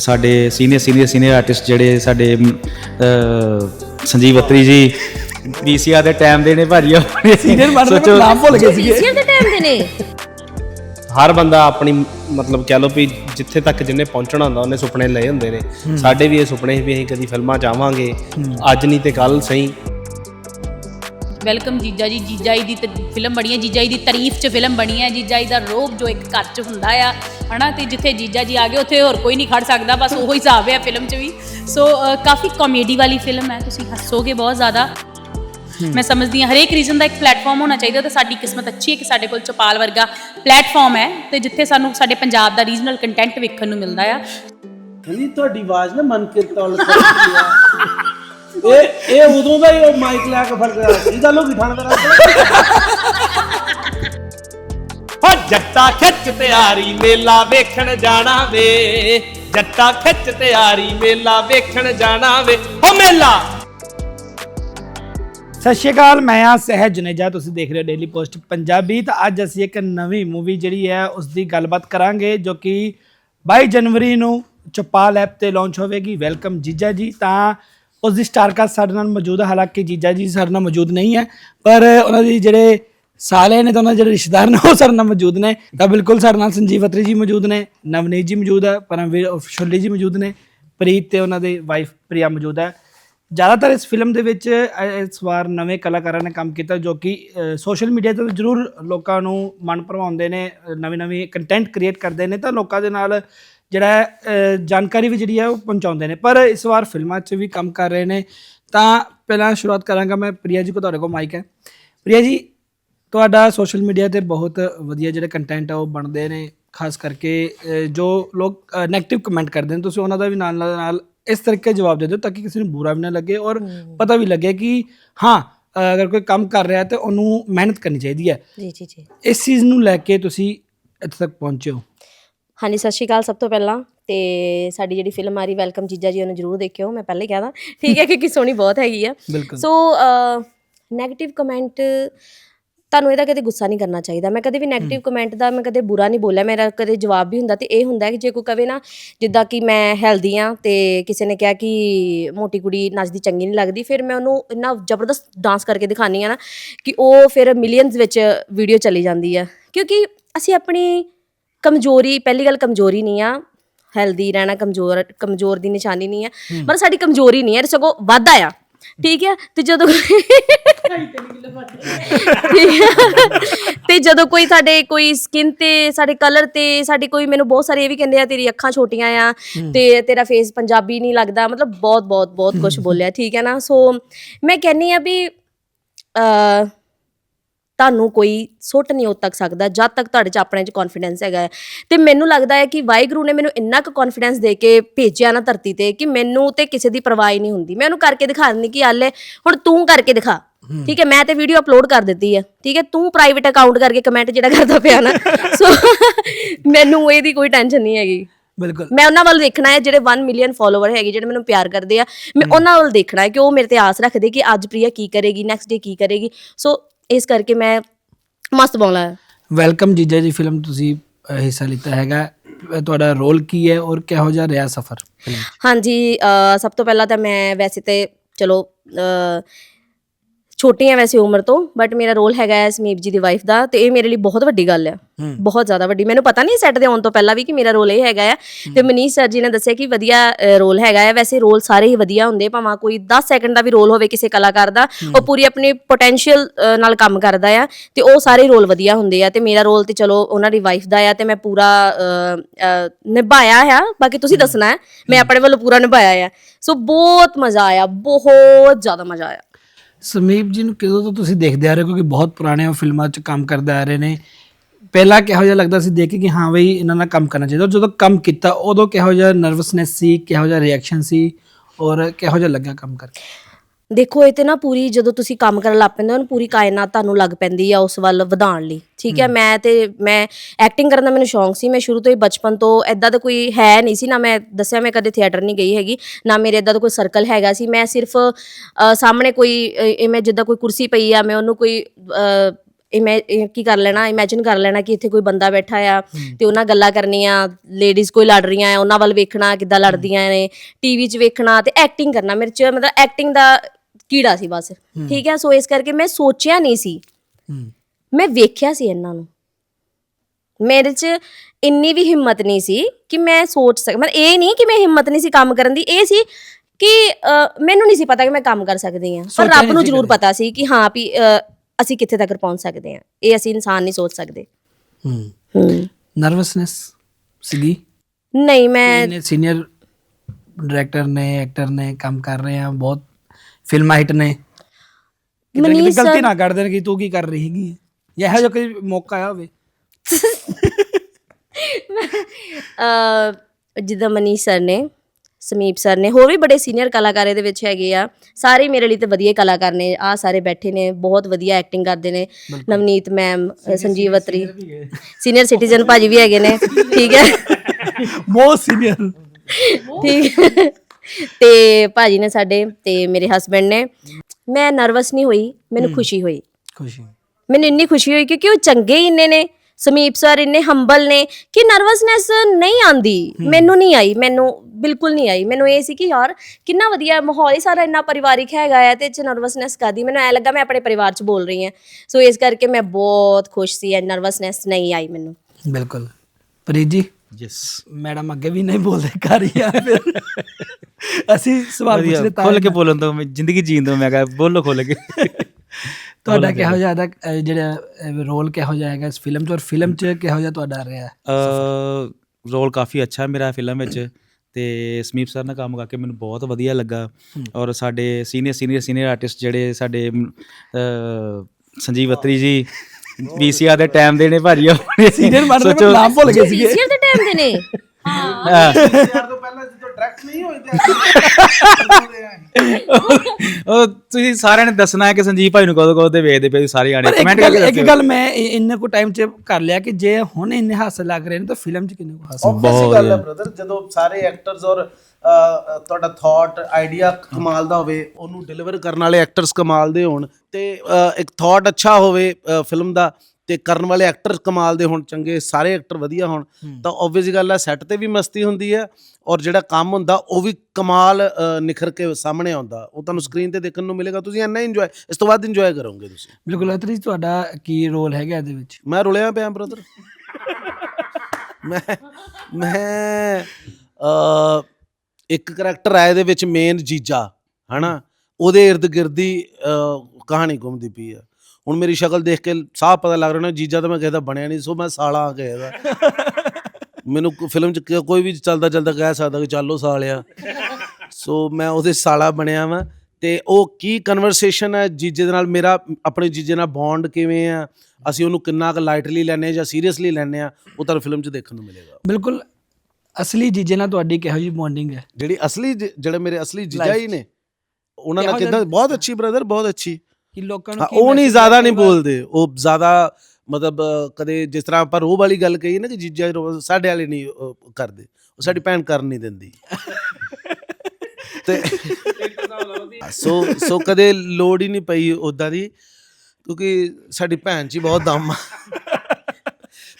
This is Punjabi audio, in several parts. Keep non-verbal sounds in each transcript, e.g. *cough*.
ਸਾਡੇ ਸੀਨੀਅਰ ਸੀਨੀਅਰ ਸੀਨੀਅਰ ਆਰਟਿਸਟ ਜਿਹੜੇ ਸਾਡੇ ਸੰਜੀਵ ਅਤਰੀ ਜੀ ਪੀਸੀਆਰ ਦੇ ਟਾਈਮ ਦੇ ਨੇ ਭਾਜੀ ਆਪਣੇ ਸੀਨੀਅਰ ਬਣ ਸੋਚੋ। ਨਾਮ ਭੁੱਲ ਗਏ ਸੀਗੇ। ਪੀਸੀਆਰ ਦੇ ਟਾਈਮ ਦੇ ਨੇ। ਹਰ ਬੰਦਾ ਆਪਣੀ ਮਤਲਬ ਕਹਿ ਲਓ ਵੀ ਜਿੱਥੇ ਤੱਕ ਜਿੰਨੇ ਪਹੁੰਚਣਾ ਹੁੰਦਾ ਉਹਨੇ ਸੁਪਨੇ ਲਏ ਹੁੰਦੇ ਨੇ। ਸਾਡੇ ਵੀ ਇਹ ਸੁਪਨੇ ਵੀ ਅਸੀਂ ਕਦੀ ਫਿਲਮਾਂ 'ਚ ਆਵਾਂਗੇ। ਅੱਜ ਨਹੀਂ ਤੇ ਕੱਲ ਸਹੀ। ਵੈਲਕਮ ਜੀਜਾ ਜੀ ਜੀਜਾ ਜੀ ਦੀ ਤ- ਫਿਲਮ ਬਣੀ ਹੈ ਜੀਜਾ ਜੀ ਦੀ ਤਾਰੀਫ 'ਚ ਫਿਲਮ ਬਣੀ ਹੈ ਜੀਜਾ ਜੀ ਦਾ ਰੋਬ ਜੋ ਇੱਕ ਘਰ 'ਚ ਹੁੰਦਾ ਆ ਹਨਾ ਤੇ ਜਿੱਥੇ ਜੀਜਾ ਜੀ ਆ ਗਏ ਉੱਥੇ ਹੋਰ ਕੋਈ ਨਹੀਂ ਖੜ ਸਕਦਾ ਬਸ ਉਹੀ ਹਿਸਾਬ ਹੈ ਫਿਲਮ 'ਚ ਵੀ। ਸੋ ਅ, ਕਾਫੀ ਕਾਮੇਡੀ ਵਾਲੀ ਫਿਲਮ ਹੈ ਤੁਸੀਂ ਹੱਸੋਗੇ ਬਹੁਤ ਜ਼ਿਆਦਾ। ਮੈਂ ਸਮਝਦੀ ਹਾਂ ਹਰੇਕ ਰੀਜ਼ਨ ਦਾ ਇੱਕ ਪਲੇਟਫਾਰਮ ਹੋਣਾ ਚਾਹੀਦਾ ਤੇ ਸਾਡੀ ਕਿਸਮਤ ਅੱਛੀ ਹੈ ਕਿ ਸਾਡੇ ਕੋਲ ਚਪਾਲ ਵਰਗਾ ਪਲੇਟਫਾਰਮ ਹੈ ਤੇ ਜਿੱਥੇ ਸਾਨੂੰ ਸਾਡੇ ਪੰਜਾਬ ਦਾ ਰੀਜਨਲ ਕੰਟੈਂਟ ਵੇਖਣ ਨੂੰ ਮਿਲਦਾ ਆ। ਕਹਿੰਦੀ ਤੁਹਾਡੀ ਆਵਾਜ਼ ਨਾ ਮਨ ਕੇ ਤੌਲ ਕਰਦੀ ਆ। ਇਹ ਇਹ ਉਦੋਂ ਦਾ ਹੀ ਉਹ ਮਾਈਕ ਲੈ ਕੇ ਫੜ ਗਿਆ ਕੀ ਗੱਲ ਹੋ ਗਈ ਥਾਣੇਦਾਰ ਓ ਜੱਟਾ ਖਿੱਚ ਤਿਆਰੀ ਮੇਲਾ ਵੇਖਣ ਜਾਣਾ ਵੇ। ਜੱਟਾ ਖਿੱਚ ਤਿਆਰੀ ਮੇਲਾ ਵੇਖਣ ਜਾਣਾ ਵੇ। ਓ ਮੇਲਾ! ਸਤਿ ਸ਼੍ਰੀ ਅਕਾਲ ਮੈਂ ਆ ਸਹਿਜ ਜਨੇਜਾ। ਤੁਸੀਂ ਦੇਖ ਰਹੇ ਹੋ ਡੇਲੀ ਪੋਸਟ ਪੰਜਾਬੀ। ਤਾਂ ਅੱਜ ਅਸੀਂ ਇੱਕ ਨਵੀਂ ਮੂਵੀ ਜਿਹੜੀ ਹੈ ਉਸ ਦੀ ਗੱਲਬਾਤ ਕਰਾਂਗੇ ਜੋ ਕਿ 22 ਜਨਵਰੀ ਨੂੰ ਚਪਾਲ ਐਪ ਤੇ ਲਾਂਚ ਹੋਵੇਗੀ। ਵੈਲਕਮ ਜੀਜਾ ਜੀ। ਤਾਂ ਉਸ ਦੀ ਸਟਾਰਕਾਸਟ ਸਾਡੇ ਨਾਲ ਮੌਜੂਦ ਹੈ। ਹਾਲਾਂਕਿ ਜੀਜਾ ਜੀ ਸਾਡੇ ਨਾਲ ਮੌਜੂਦ ਨਹੀਂ ਹੈ, ਪਰ ਉਹਨਾਂ ਦੀ ਜਿਹੜੇ ਸਾਲੇ ਨੇ ਤਾਂ ਉਹਨਾਂ ਦੇ ਜਿਹੜੇ ਰਿਸ਼ਤੇਦਾਰ ਨੇ, ਉਹ ਸਾਡੇ ਨਾਲ ਮੌਜੂਦ ਨੇ। ਤਾਂ ਬਿਲਕੁਲ ਸਾਡੇ ਨਾਲ ਸੰਜੀਵ ਅਤਰੀ ਜੀ ਮੌਜੂਦ ਨੇ, ਨਵਨੀਤ ਜੀ ਮੌਜੂਦ ਹੈ ਪਰਮਵੀਰ ਸ਼ੁੱਲੀ ਜੀ ਮੌਜੂਦ ਨੇ, ਪ੍ਰੀਤ ਤੇ ਉਹਨਾਂ ਦੇ ਵਾਈਫ ਪ੍ਰਿਆ ਮੌਜੂਦ ਹੈ। ਜ਼ਿਆਦਾਤਰ ਇਸ ਫਿਲਮ ਦੇ ਵਿੱਚ ਇਸ ਵਾਰ ਨਵੇਂ ਕਲਾਕਾਰਾਂ ਨੇ ਕੰਮ ਕੀਤਾ ਜੋ ਕਿ ਸੋਸ਼ਲ ਮੀਡੀਆ ਤੇ ਜ਼ਰੂਰ ਲੋਕਾਂ ਨੂੰ ਮਨ ਭਰਮਾਉਂਦੇ ਨੇ ਨਵੇਂ ਨਵੇਂ ਕੰਟੈਂਟ ਕ੍ਰੀਏਟ ਕਰਦੇ ਨੇ ਤਾਂ ਲੋਕਾਂ ਦੇ ਨਾਲ ਜਿਹੜਾ ਜਾਣਕਾਰੀ ਵੀ ਜਿਹੜੀ ਹੈ ਉਹ ਪਹੁੰਚਾਉਂਦੇ ਨੇ। ਪਰ ਇਸ ਵਾਰ ਫਿਲਮਾਂ 'ਚ ਵੀ ਕੰਮ ਕਰ ਰਹੇ ਨੇ। ਤਾਂ ਪਹਿਲਾਂ ਸ਼ੁਰੂਆਤ ਕਰਾਂਗਾ ਮੈਂ ਪ੍ਰਿਆ ਜੀ ਕੋ ਤੁਹਾਡੇ ਕੋਲ ਮਾਈਕ ਹੈ। ਪ੍ਰਿਆ ਜੀ ਤੁਹਾਡਾ ਸੋਸ਼ਲ ਮੀਡੀਆ ਤੇ ਬਹੁਤ ਵਧੀਆ ਜਿਹੜੇ ਕੰਟੈਂਟ ਆ ਉਹ ਬਣਦੇ ਨੇ। ਖਾਸ ਕਰਕੇ ਜੋ ਲੋਕ 네ਗੇਟਿਵ ਕਮੈਂਟ ਕਰਦੇ ਨੇ ਤੁਸੀਂ ਉਹਨਾਂ ਦਾ ਵੀ ਨਾਲ ਨਾਲ ਇਸ ਤਰੀਕੇ ਜਵਾਬ ਦੇ ਦਿਓ ਤਾਂ ਕਿ ਕਿਸੇ ਨੂੰ ਬੁਰਾ ਵੀ ਨਾ ਲੱਗੇ ਔਰ ਪਤਾ ਵੀ ਲੱਗੇ ਕਿ ਹਾਂ ਅਗਰ ਕੋਈ ਕੰਮ ਕਰ ਰਿਹਾ ਤੇ ਉਹਨੂੰ ਮਿਹਨਤ ਕਰਨੀ ਚਾਹੀਦੀ ਹੈ। ਜੀ ਜੀ ਜੀ। ਇਸ ਚੀਜ਼ ਨੂੰ ਲੈ ਕੇ ਤੁਸੀਂ ਇੱਥੇ ਤੱਕ ਪਹੁੰਚੇ ਹੋ। ਹਾਂਜੀ ਸਤਿ ਸ਼੍ਰੀ ਅਕਾਲ ਸਭ ਤੋਂ ਪਹਿਲਾਂ ਤੇ ਸਾਡੀ ਜਿਹੜੀ ਫਿਲਮ ਆ ਰਹੀ ਵੈਲਕਮ ਜੀਜਾ ਜੀ ਉਹਨੂੰ ਜਰੂਰ ਦੇਖਿਓ ਮੈਂ ਪਹਿਲੇ ਕਿਹਾ ਤਾਂ ਠੀਕ ਹੈ ਕਿਉਂਕਿ ਸੋਹਣੀ ਬਹੁਤ ਹੈਗੀ ਆ। ਬਿਲਕੁਲ। ਸੋ 네ਗੇਟਿਵ ਕਮੈਂਟ ਤੁਹਾਨੂੰ ਇਹਦਾ ਕਦੇ ਗੁੱਸਾ ਨਹੀਂ ਕਰਨਾ ਚਾਹੀਦਾ। ਮੈਂ ਕਦੇ ਵੀ 네ਗੇਟਿਵ ਕਮੈਂਟ ਦਾ ਮੈਂ ਕਦੇ ਬੁਰਾ ਨਹੀਂ ਬੋਲਿਆ ਮੇਰਾ ਕਦੇ ਜਵਾਬ ਵੀ ਹੁੰਦਾ ਤੇ ਇਹ ਹੁੰਦਾ ਕਿ ਜੇ ਕੋਈ ਕਵੇ ਨਾ ਜਿੱਦਾਂ ਕਿ ਮੈਂ ਹੈਲਦੀ ਆ ਤੇ ਕਿਸੇ ਨੇ ਕਿਹਾ ਕਿ ਮੋਟੀ ਕੁੜੀ ਨੱਚਦੀ ਚੰਗੀ ਨਹੀਂ ਲੱਗਦੀ ਫਿਰ ਮੈਂ ਉਹਨੂੰ ਇੰਨਾ ਜ਼ਬਰਦਸਤ ਡਾਂਸ ਕਰਕੇ ਦਿਖਾਨੀ ਆ ਨਾ ਕਿ ਉਹ ਫਿਰ ਮਿਲੀਅਨਸ ਵਿੱਚ ਵੀਡੀਓ ਚਲੀ ਜਾਂਦੀ ਆ ਕਿਉਂਕਿ ਅਸੀਂ ਆਪਣੀ ਕਮਜ਼ੋਰੀ ਪਹਿਲੀ ਗੱਲ ਕਮਜ਼ੋਰੀ ਨਹੀਂ ਆ। ਹੈਲਦੀ ਰਹਿਣਾ ਕਮਜ਼ੋਰ ਕਮਜ਼ੋਰ ਦੀ ਨਿਸ਼ਾਨੀ ਨਹੀਂ ਹੈ। ਪਰ ਸਾਡੀ ਕਮਜ਼ੋਰੀ ਨਹੀਂ ਹੈ ਸਗੋਂ ਵਾਧਾ ਆ। ਠੀਕ ਹੈ ਤੇ ਜਦੋਂ ਠੀਕ ਹੈ। ਤੇ ਜਦੋਂ ਕੋਈ ਸਾਡੇ ਕੋਈ ਸਕਿਨ ਤੇ ਸਾਡੇ ਕਲਰ ਤੇ ਸਾਡੇ ਕੋਈ ਮੈਨੂੰ ਬਹੁਤ ਸਾਰੇ ਇਹ ਵੀ ਕਹਿੰਦੇ ਆ ਤੇਰੀ ਅੱਖਾਂ ਛੋਟੀਆਂ ਆ ਤੇ ਤੇਰਾ ਫੇਸ ਪੰਜਾਬੀ ਨਹੀਂ ਲੱਗਦਾ। ਮਤਲਬ ਬਹੁਤ ਬਹੁਤ ਬਹੁਤ ਕੁਝ ਬੋਲਿਆ। ਠੀਕ ਹੈ ਨਾ? ਸੋ ਮੈਂ ਕਹਿੰਨੀ ਆ ਵੀ ਅ ਤੁਹਾਨੂੰ ਕੋਈ ਸੁੱਟ ਨਹੀਂ ਉਦ ਤੱਕ ਸਕਦਾ ਜਦ ਤੱਕ ਤੁਹਾਡੇ ਚ ਆਪਣੇ ਚ ਕੌਨਫੀਡੈਂਸ ਹੈਗਾ ਹੈ। ਤੇ ਮੈਨੂੰ ਲੱਗਦਾ ਹੈ ਕਿ ਵਾਹਿਗੁਰੂ ਨੇ ਮੈਨੂੰ ਇੰਨਾ ਕੁ ਕੌਨਫੀਡੈਂਸ ਦੇ ਕੇ ਭੇਜਿਆ ਨਾ ਧਰਤੀ ਤੇ ਕਿ ਮੈਨੂੰ ਤੇ ਕਿਸੇ ਦੀ ਪਰਵਾਹ ਹੀ ਨਹੀਂ ਹੁੰਦੀ। ਮੈਂ ਉਹਨੂੰ ਕਰਕੇ ਦਿਖਾ ਦਿੰਦੀ ਕਿ ਹਾਲੇ ਹੁਣ ਤੂੰ ਕਰਕੇ ਦਿਖਾ। ਠੀਕ ਹੈ ਮੈਂ ਤੇ ਵੀਡੀਓ ਅਪਲੋਡ ਕਰ ਦਿੱਤੀ ਹੈ। ਠੀਕ ਹੈ ਤੂੰ ਪ੍ਰਾਈਵੇਟ ਅਕਾਊਂਟ ਕਰਕੇ ਕਮੈਂਟ ਜਿਹੜਾ ਕਰਦਾ ਪਿਆ ਨਾ। *laughs* ਸੋ ਮੈਨੂੰ ਇਹਦੀ ਕੋਈ ਟੈਨਸ਼ਨ ਨਹੀਂ ਹੈਗੀ। ਬਿਲਕੁਲ। ਮੈਂ ਉਹਨਾਂ ਵੱਲ ਦੇਖਣਾ ਹੈ ਜਿਹੜੇ 1 ਮਿਲੀਅਨ ਫਾਲੋਅਰ ਹੈਗੇ ਜਿਹੜੇ ਮੈਨੂੰ ਪਿਆਰ ਕਰਦੇ ਆ। ਮੈਂ ਉਹਨਾਂ ਵੱਲ ਦੇਖਣਾ ਹੈ ਕਿ ਉਹ ਮੇਰੇ ਤੇ ਆਸ ਰੱਖਦੇ ਕਿ ਅੱਜ ਪ੍ਰਿਆ ਕੀ ਕਰੇਗੀ ਨੈਕਸਟ ਡੇ ਕੀ ਕਰੇਗੀ। ਸੋ ਇਸ ਕਰਕੇ ਮੈਂ ਮਸਤ ਬੋਲਾ ਵੈਲਕਮ ਜੀਜਾ ਜੀ ਫਿਲਮ ਤੁਸੀਂ ਹਿੱਸਾ ਲਿੱਤਾ ਹੈਗਾ ਤੁਹਾਡਾ ਰੋਲ ਕੀ ਹੈ ਔਰ ਕਿਹੋ ਜਿਹਾ ਰਿਹਾ ਸਫ਼ਰ? ਹਾਂਜੀ ਅ, ਸਭ ਤੋਂ ਪਹਿਲਾਂ ਤਾਂ ਮੈਂ ਵੈਸੇ ਤੇ ਚਲੋ ਅ, ਛੋਟੀ ਹਾਂ ਵੈਸੇ ਉਮਰ ਤੋਂ ਬਟ ਮੇਰਾ ਰੋਲ ਹੈਗਾ ਹੈ ਸਮੀਪ ਜੀ ਦੀ ਵਾਈਫ ਦਾ ਤੇ ਇਹ ਮੇਰੇ ਲਈ ਬਹੁਤ ਵੱਡੀ ਗੱਲ ਹੈ। ਬਹੁਤ ਜ਼ਿਆਦਾ ਵੱਡੀ। ਮੈਨੂੰ ਪਤਾ ਨਹੀਂ ਸੈੱਟ ਦੇ ਆਉਣ ਤੋਂ ਪਹਿਲਾਂ ਵੀ ਕਿ ਮੇਰਾ ਰੋਲ ਇਹ ਹੈਗਾ ਹੈ। ਤੇ ਮਨੀਸ਼ ਸਰ ਜੀ ਨੇ ਦੱਸਿਆ ਕਿ ਵਧੀਆ ਰੋਲ ਹੈਗਾ ਹੈ ਵੈਸੇ ਰੋਲ ਸਾਰੇ ਹੀ ਵਧੀਆ ਹੁੰਦੇ ਭਾਵੇਂ ਕੋਈ 10 ਸੈਕਿੰਡ ਦਾ ਵੀ ਰੋਲ ਹੋਵੇ ਕਿਸੇ ਕਲਾਕਾਰ ਦਾ ਉਹ ਪੂਰੀ ਆਪਣੀ ਪੋਟੈਂਸ਼ੀਅਲ ਨਾਲ ਕੰਮ ਕਰਦਾ ਆ ਤੇ ਉਹ ਸਾਰੇ ਰੋਲ ਵਧੀਆ ਹੁੰਦੇ ਆ। ਤੇ ਮੇਰਾ ਰੋਲ ਤੇ ਚਲੋ ਉਹਨਾਂ ਦੀ ਵਾਈਫ ਦਾ ਆ ਤੇ ਮੈਂ ਪੂਰਾ ਨਿਭਾਇਆ ਆ। ਬਾਕੀ ਤੁਸੀਂ ਦੱਸਣਾ ਹੈ ਮੈਂ ਆਪਣੇ ਵੱਲੋਂ ਪੂਰਾ ਨਿਭਾਇਆ ਆ। ਸੋ ਬਹੁਤ ਮਜ਼ਾ ਆਇਆ ਬਹੁਤ ਜ਼ਿਆਦਾ ਮਜ਼ਾ ਆਇਆ। ਸਮੀਪ ਜੀ ਨੂੰ ਕਿਦੋਂ ਤੋਂ ਤੁਸੀਂ ਦੇਖਦੇ ਆ ਰਹੇ ਹੋ? ਕਿਉਂਕਿ ਬਹੁਤ ਪੁਰਾਣੇ ਉਹ ਫਿਲਮਾਂ 'ਚ ਕੰਮ ਕਰਦੇ ਆ ਰਹੇ ਨੇ। ਪਹਿਲਾਂ ਕਿਹੋ ਜਿਹਾ ਲੱਗਦਾ ਸੀ ਦੇਖ ਕੇ ਕਿ ਹਾਂ ਬਈ ਇਹਨਾਂ ਨਾਲ ਕੰਮ ਕਰਨਾ ਚਾਹੀਦਾ? ਜਦੋਂ ਕੰਮ ਕੀਤਾ, ਉਦੋਂ ਕਿਹੋ ਜਿਹਾ ਨਰਵਸਨੈਸ ਸੀ, ਕਿਹੋ ਜਿਹਾ ਰਿਐਕਸ਼ਨ ਸੀ? ਔਰ ਕਿਹੋ ਜਿਹਾ ਲੱਗਾ ਕੰਮ ਕਰਕੇ? ਦੇਖੋ ਇਹ ਤੇ ਨਾ ਪੂਰੀ ਜਦੋਂ ਤੁਸੀਂ ਕੰਮ ਕਰਨ ਲੱਗ ਪੈਂਦੇ ਹੋ ਨਾ ਪੂਰੀ ਕਾਇਨਾਤ ਤੁਹਾਨੂੰ ਲੱਗ ਪੈਂਦੀ ਆ ਉਸ ਵੱਲ ਵਧਾਉਣ ਲਈ। ਠੀਕ ਹੈ ਮੈਂ ਤੇ ਮੈਂ ਐਕਟਿੰਗ ਕਰਨ ਦਾ ਮੈਨੂੰ ਸ਼ੌਂਕ ਸੀ। ਮੈਂ ਸ਼ੁਰੂ ਤੋਂ ਹੀ ਬਚਪਨ ਤੋਂ ਐਦਾਂ ਦਾ ਕੋਈ ਹੈ ਨਹੀਂ ਸੀ ਨਾ ਮੈਂ ਦੱਸਿਆ ਮੈਂ ਕਦੇ ਥੀਏਟਰ ਨਹੀਂ ਗਈ ਹੈਗੀ ਨਾ ਮੇਰੇ ਐਦਾਂ ਦਾ ਕੋਈ ਸਰਕਲ ਹੈਗਾ ਸੀ। ਮੈਂ ਸਿਰਫ ਅ, ਸਾਹਮਣੇ ਕੋਈ ਅ, ਜਿੱਦਾਂ ਕੋਈ ਕੁਰਸੀ ਪਈ ਆ ਮੈਂ ਉਹਨੂੰ ਕੋਈ ਅ, ਇਮੈ ਇਹ ਕੀ ਕਰ ਲੈਣਾ ਇਮੇਜਿਨ ਕਰ ਲੈਣਾ ਕਿ ਇੱਥੇ ਕੋਈ ਬੰਦਾ ਬੈਠਾ ਆ ਤੇ ਉਹਨਾਂ ਗੱਲਾਂ ਕਰਨੀਆਂ ਲੇਡੀਜ਼ ਕੋਈ ਲੜ ਰਹੀਆਂ ਆ ਉਹਨਾਂ ਵੱਲ ਵੇਖਣਾ ਕਿੱਦਾਂ ਲੜਦੀਆਂ ਨੇ ਟੀਵੀ 'ਚ ਵੇਖਣਾ ਤੇ ਐਕਟਿੰਗ ਕਰਨਾ। ਮੇਰੇ 'ਚ ਮਤਲਬ ਐਕਟਿੰਗ ਦਾ ਕੀੜਾ ਸੀ ਬਸ। ਠੀਕ ਹੈ ਸੋ ਇਸ ਕਰਕੇ ਮੈਂ ਸੋਚਿਆ ਨਹੀਂ ਸੀ। ਮੈਂ ਵੇਖਿਆ ਸੀ ਇਹਨਾਂ ਨੂੰ। ਮੇਰੇ 'ਚ ਇੰਨੀ ਵੀ ਹਿੰਮਤ ਨਹੀਂ ਸੀ ਕਿ ਮੈਂ ਸੋਚ ਸਕ ਮਤਲਬ ਇਹ ਨਹੀਂ ਕਿ ਮੈਂ ਹਿੰਮਤ ਨਹੀਂ ਸੀ ਕੰਮ ਕਰਨ ਦੀ ਇਹ ਸੀ ਕਿ ਮੈਨੂੰ ਨਹੀਂ ਸੀ ਪਤਾ ਕਿ ਮੈਂ ਕੰਮ ਕਰ ਸਕਦੀ ਹਾਂ। ਪਰ ਰੱਬ ਨੂੰ ਜ਼ਰੂਰ। ਪਤਾ ਸੀ ਕਿ ਹਾਂ ਵੀ ਅਸੀਂ ਕਿੱਥੇ ਤੱਕ ਪਹੁੰਚ ਸਕਦੇ ਹਾਂ। ਇਹ ਅਸੀਂ ਇਨਸਾਨ ਨਹੀਂ ਸੋਚ ਸਕਦੇ। ਹੂੰ। ਹੂੰ। ਨਰਵਸਨੈਸ ਸੀਗੀ? ਨਹੀਂ ਮੈਂ ਸੀਨੀਅਰ ਡਾਇਰੈਕਟਰ ਨੇ ਐਕਟਰ ਨੇ ਕੰਮ ਕਰ ਰਹੇ ਆ ਬਹੁਤ ਫਿਲਮਾਂ ਹਿੱਟ ਨੇ। ਕਿਤੇ ਮਨੀਸ਼ ਗਲਤੀ ਨਾ ਕਰ ਦੇਣ ਕਿ ਤੂੰ ਕੀ ਕਰ ਰਹੀ ਹੈਗੀ ਜਾਂ ਇਹੋ ਜਿਹਾ ਕੋਈ ਮੌਕਾ ਆਇਆ ਹੋਵੇ। ਅ, ਜਿੱਦਾਂ ਮਨੀਸ਼ ਸਰ ਨੇ ਸਮੀਪ ਸਰ ਨੇ ਹੋਰ ਵੀ ਬੜੇ ਸੀਨੀਅਰ ਕਲਾਕਾਰ ਇਹਦੇ ਵਿੱਚ ਹੈਗੇ ਆ। ਸਾਰੇ ਹੀ ਮੇਰੇ ਲਈ ਤੇ ਵਧੀਆ ਕਲਾਕਾਰ ਨੇ। ਆ ਸਾਰੇ ਬੈਠੇ ਨੇ ਬਹੁਤ ਵਧੀਆ ਐਕਟਿੰਗ ਕਰਦੇ ਨੇ। Navneet ma'am Sanjeev Atri. Senior citizen ਭਾਜੀ ਵੀ ਹੈਗੇ ਨੇ। ਠੀਕ ਹੈ। *laughs* ਬਹੁਤ ਸੀਨੀਅਰ *laughs* ਠੀਕ ਹੈ। ਤੇ ਭਾਜੀ ਨੇ ਸਾਡੇ ਤੇ ਮੇਰੇ ਹਸਬੰਡ ਨੇ ਮੈਂ ਨਰਵਸ ਨਹੀਂ ਹੋਈ ਮੈਨੂੰ ਖੁਸ਼ੀ ਹੋਈ। ਖੁਸ਼ੀ। ਮੈਨੂੰ ਇੰਨੀ ਖੁਸ਼ੀ ਹੋਈ ਕਿਉਂਕਿ ਉਹ ਚੰਗੇ ਹੀ ਇੰਨੇ ਨੇ ਸਮੀਪ ਸਰ ਇੰਨੇ ਹੰਬਲ ਨੇ ਕਿ ਨਰਵਸਨੈਸ ਨਹੀਂ ਆਂਦੀ ਮੈਨੂੰ ਨਹੀਂ ਆਈ ਮੈਨੂੰ ਬਿਲਕੁਲ ਨਹੀਂ ਆਈ। ਮੈਨੂੰ ਇਹ ਸੀ ਕਿ ਯਾਰ ਕਿੰਨਾ ਵਧੀਆ ਮਾਹੌਲ ਹੀ ਸਾਰਾ ਇੰਨਾ ਪਰਿਵਾਰਿਕ ਹੈਗਾ ਹੈ ਤੇ ਇਹ ਚ ਨਰਵਸਨੈਸ ਕਾਦੀ ਮੈਨੂੰ ਐ ਲੱਗਾ ਮੈਂ ਆਪਣੇ ਪਰਿਵਾਰ ਚ ਬੋਲ ਰਹੀ ਹਾਂ। ਸੋ ਇਸ ਕਰਕੇ ਮੈਂ ਬਹੁਤ ਖੁਸ਼ ਸੀ ਐ ਨਰਵਸਨੈਸ ਨਹੀਂ ਆਈ ਮੈਨੂੰ। ਬਿਲਕੁਲ। ਪ੍ਰੀਤ ਜੀ? ਯੈਸ ਮੈਡਮ ਅੱਗੇ ਵੀ ਨਹੀਂ ਬੋਲਦੇ ਕਰ ਹੀ ਆ ਫਿਰ। ਅਸੀਂ ਸਵਾਲ ਪੁੱਛਦੇ ਤਾਂ ਖੁੱਲ ਕੇ ਬੋਲਣ ਤੋਂ ਜ਼ਿੰਦਗੀ ਜੀਣ ਤੋਂ ਮੈਂ ਕਹਾਂ ਬੋਲੋ ਖੁੱਲ ਕੇ। ਤੁਹਾਡਾ ਕਿਹੋ ਜਿਹਾ ਦਾ ਜਿਹੜਾ ਰੋਲ ਕਿਹੋ ਜਿਹਾ ਹੈਗਾ ਇਸ ਫਿਲਮ 'ਚ? ਔਰ ਫਿਲਮ 'ਚ ਕਿਹੋ ਜਿਹਾ ਤੁਹਾਡਾ ਰਿਹਾ? ਅ ਰੋਲ ਕਾਫੀ ਅੱਛਾ ਹੈ ਮੇਰਾ ਫਿਲਮ ਵਿੱਚ। ਤੇ ਸਮੀਪ ਸਰ ਨਾਲ ਕੰਮ ਕਰਕੇ ਮੈਨੂੰ ਬਹੁਤ ਵਧੀਆ ਲੱਗਾ। ਔਰ ਸਾਡੇ ਸੀਨੀਅਰ ਸੀਨੀਅਰ ਸੀਨੀਅਰ ਆਰਟਿਸਟ ਜਿਹੜੇ ਸਾਡੇ ਸੰਜੀਵ ਅਤਰੀ ਜੀ ਪੀਸੀਆਰ ਦੇ ਟਾਈਮ ਦੇ ਨੇ ਭਾਜੀ ਆਪਣੇ ਸੀਨੀਅਰ ਮਾਰਨ ਦਾ ਨਾਮ ਭੁੱਲ ਗਏ ਸੀਗੇ। ਪੀਸੀਆਰ ਦੇ ਟਾਈਮ ਦੇ ਨੇ। ਹਾਂ। ਉਹ ਤੁਸੀਂ ਸਾਰਿਆਂ ਨੇ ਦੱਸਣਾ ਹੈ ਕਿ ਸੰਜੀਵ ਭਾਈ ਨੂੰ ਕਦੋਂ ਕਦੋਂ ਤੇ ਵੇਖਦੇ ਪਏ ਸਾਰੇ ਆਣੇ। ਕਮੈਂਟ ਕਰਕੇ ਇੱਕ ਗੱਲ ਮੈਂ ਇੰਨੇ ਕੋ ਟਾਈਮ 'ਚ ਕਰ ਲਿਆ ਕਿ ਜੇ ਹੁਣ ਇੰਨੇ ਹਾਸੇ ਲੱਗ ਰਹੇ ਨੇ ਤਾਂ ਫਿਲਮ 'ਚ ਕਿੰਨੇ ਕੋ ਹਾਸੇ ਆਬਵੀਅਸ ਗੱਲ ਹੈ ਬ੍ਰਦਰ ਜਦੋਂ ਸਾਰੇ ਐਕਟਰਸ ਔਰ ਤੁਹਾਡਾ ਥਾਟ ਆਈਡੀਆ ਕਮਾਲ ਦਾ ਹੋਵੇ ਉਹਨੂੰ ਡਿਲੀਵਰ ਕਰਨ ਵਾਲੇ ਐਕਟਰਸ ਕਮਾਲ ਦੇ ਹੋਣ ਤੇ ਇੱਕ ਥਾਟ ਅੱਛਾ ਹੋਵੇ ਫਿਲਮ ਦਾ ਤੇ ਕਰਨ ਵਾਲੇ ਐਕਟਰ ਕਮਾਲ ਦੇ ਹੋਣ ਚੰਗੇ ਸਾਰੇ ਐਕਟਰ ਵਧੀਆ ਹੋਣ ਤਾਂ ਆਬਵੀਅਸ ਗੱਲ ਹੈ ਸੈੱਟ ਤੇ ਵੀ ਮਸਤੀ ਹੁੰਦੀ ਹੈ ਔਰ ਜਿਹੜਾ ਕੰਮ ਹੁੰਦਾ ਉਹ ਵੀ ਕਮਾਲ ਨਿਖਰ ਕੇ ਸਾਹਮਣੇ ਆਉਂਦਾ। ਉਹ ਤੁਹਾਨੂੰ ਸਕਰੀਨ ਤੇ ਦੇਖਣ ਨੂੰ ਮਿਲੇਗਾ ਤੁਸੀਂ ਇੰਨਾ ਇੰਜੋਏ ਇਸ ਤੋਂ ਬਾਅਦ ਇੰਜੋਏ ਕਰੋਗੇ ਤੁਸੀਂ। ਬਿਲਕੁਲ ਅਤਰੀ ਤੁਹਾਡਾ ਕੀ ਰੋਲ ਹੈਗਾ ਇਹਦੇ ਵਿੱਚ? ਮੈਂ ਰੁਲਿਆ ਪਿਆ ਬ੍ਰਦਰ *laughs* ਮੈਂ ਮੈਂ ਅ ਇੱਕ ਕਰੈਕਟਰ ਆ ਇਹਦੇ ਵਿੱਚ ਮੇਨ ਜੀਜਾ ਹਨਾ? ਉਹਦੇ ਇਰਦ ਗਿਰਦੀ ਕਹਾਣੀ ਘੁੰਮਦੀ ਪਈ ਆ। ਹੁਣ ਮੇਰੀ ਸ਼ਕਲ ਦੇਖ ਕੇ ਸਾਫ਼ ਪਤਾ ਲੱਗ ਰਿਹਾ ਨਾ ਜੀਜਾ ਤਾਂ ਮੈਂ ਕਿਸੇ ਦਾ ਬਣਿਆ ਨਹੀਂ ਸੋ ਮੈਂ ਸਾਲਾ ਆ ਗਿਆ ਇਹਦਾ। *laughs* ਮੈਨੂੰ ਫਿਲਮ ਚ ਕੋਈ ਵੀ ਚਲਦਾ ਚਲਦਾ ਕਹਿ ਸਕਦਾ ਕਿ ਚੱਲੋ ਸਾਲਿਆ। ਸੋ ਮੈਂ ਉਹਦੇ ਸਾਲਾ ਬਣਿਆ ਵਾਂ ਤੇ ਉਹ ਕੀ ਕਨਵਰਸੇਸ਼ਨ ਹੈ ਜੀਜੇ ਦੇ ਨਾਲ? ਮੇਰਾ ਆਪਣੇ ਜੀਜੇ ਨਾਲ ਬੌਂਡ ਕਿਵੇਂ ਆ? ਅਸੀਂ ਉਹਨੂੰ ਕਿੰਨਾ ਕੁ ਲਾਈਟਲੀ ਲੈਨੇ ਆ ਜਾਂ ਸੀਰੀਅਸਲੀ ਲੈਨੇ ਆ ਉਹ ਤੁਹਾਨੂੰ ਫਿਲਮ 'ਚ ਦੇਖਣ ਨੂੰ ਮਿਲੇਗਾ। ਬਿਲਕੁਲ ਅਸਲੀ ਜੀਜੇ ਨਾਲ ਤੁਹਾਡੀ ਕਿਹੋ ਜਿਹੀ ਬੌਂਡਿੰਗ ਹੈ? ਜਿਹੜੀ ਅਸਲੀ ਜ- ਜਿਹੜੇ ਮੇਰੇ ਅਸਲੀ ਜੀਜਾ Life ਹੀ ਨੇ ਉਹਨਾਂ ਨਾਲ ਕਿਹੋ ਕਿਦਾਂ? ਬਹੁਤ ਅੱਛੀ ਬ੍ਰਦਰ ਬਹੁਤ ਅੱਛੀ। ਕਿ ਲੋਕਾਂ ਨੂੰ ਹਾਂ, ਕੀ ਉਹ ਨਹੀਂ message ਜ਼ਿਆਦਾ ਨਹੀਂ ਬੋਲਦੇ। ਉਹ ਜ਼ਿਆਦਾ ਮਤਲਬ ਅ, ਕਦੇ ਜਿਸ ਤਰ੍ਹਾਂ ਆਪਾਂ ਰੋਹ ਵਾਲੀ ਗੱਲ ਕਹੀ ਨਾ ਕਿ ਜੀਜਾ ਸਾਡੇ ਵਾਲੇ ਨਹੀਂ ਅ, ਕਰਦੇ। ਉਹ ਸਾਡੀ ਭੈਣ ਕਰ ਨਹੀਂ ਦਿੰਦੀ। ਤੇ *laughs* ਸੋ ਸੋ ਕਦੇ ਲੋੜ ਹੀ ਨਹੀਂ ਪਈ ਉਦਾਂ ਦੀ ਕਿਉਂਕਿ ਸਾਡੀ ਭੈਣ 'ਚ ਹੀ ਬਹੁਤ ਦਮ ਆ।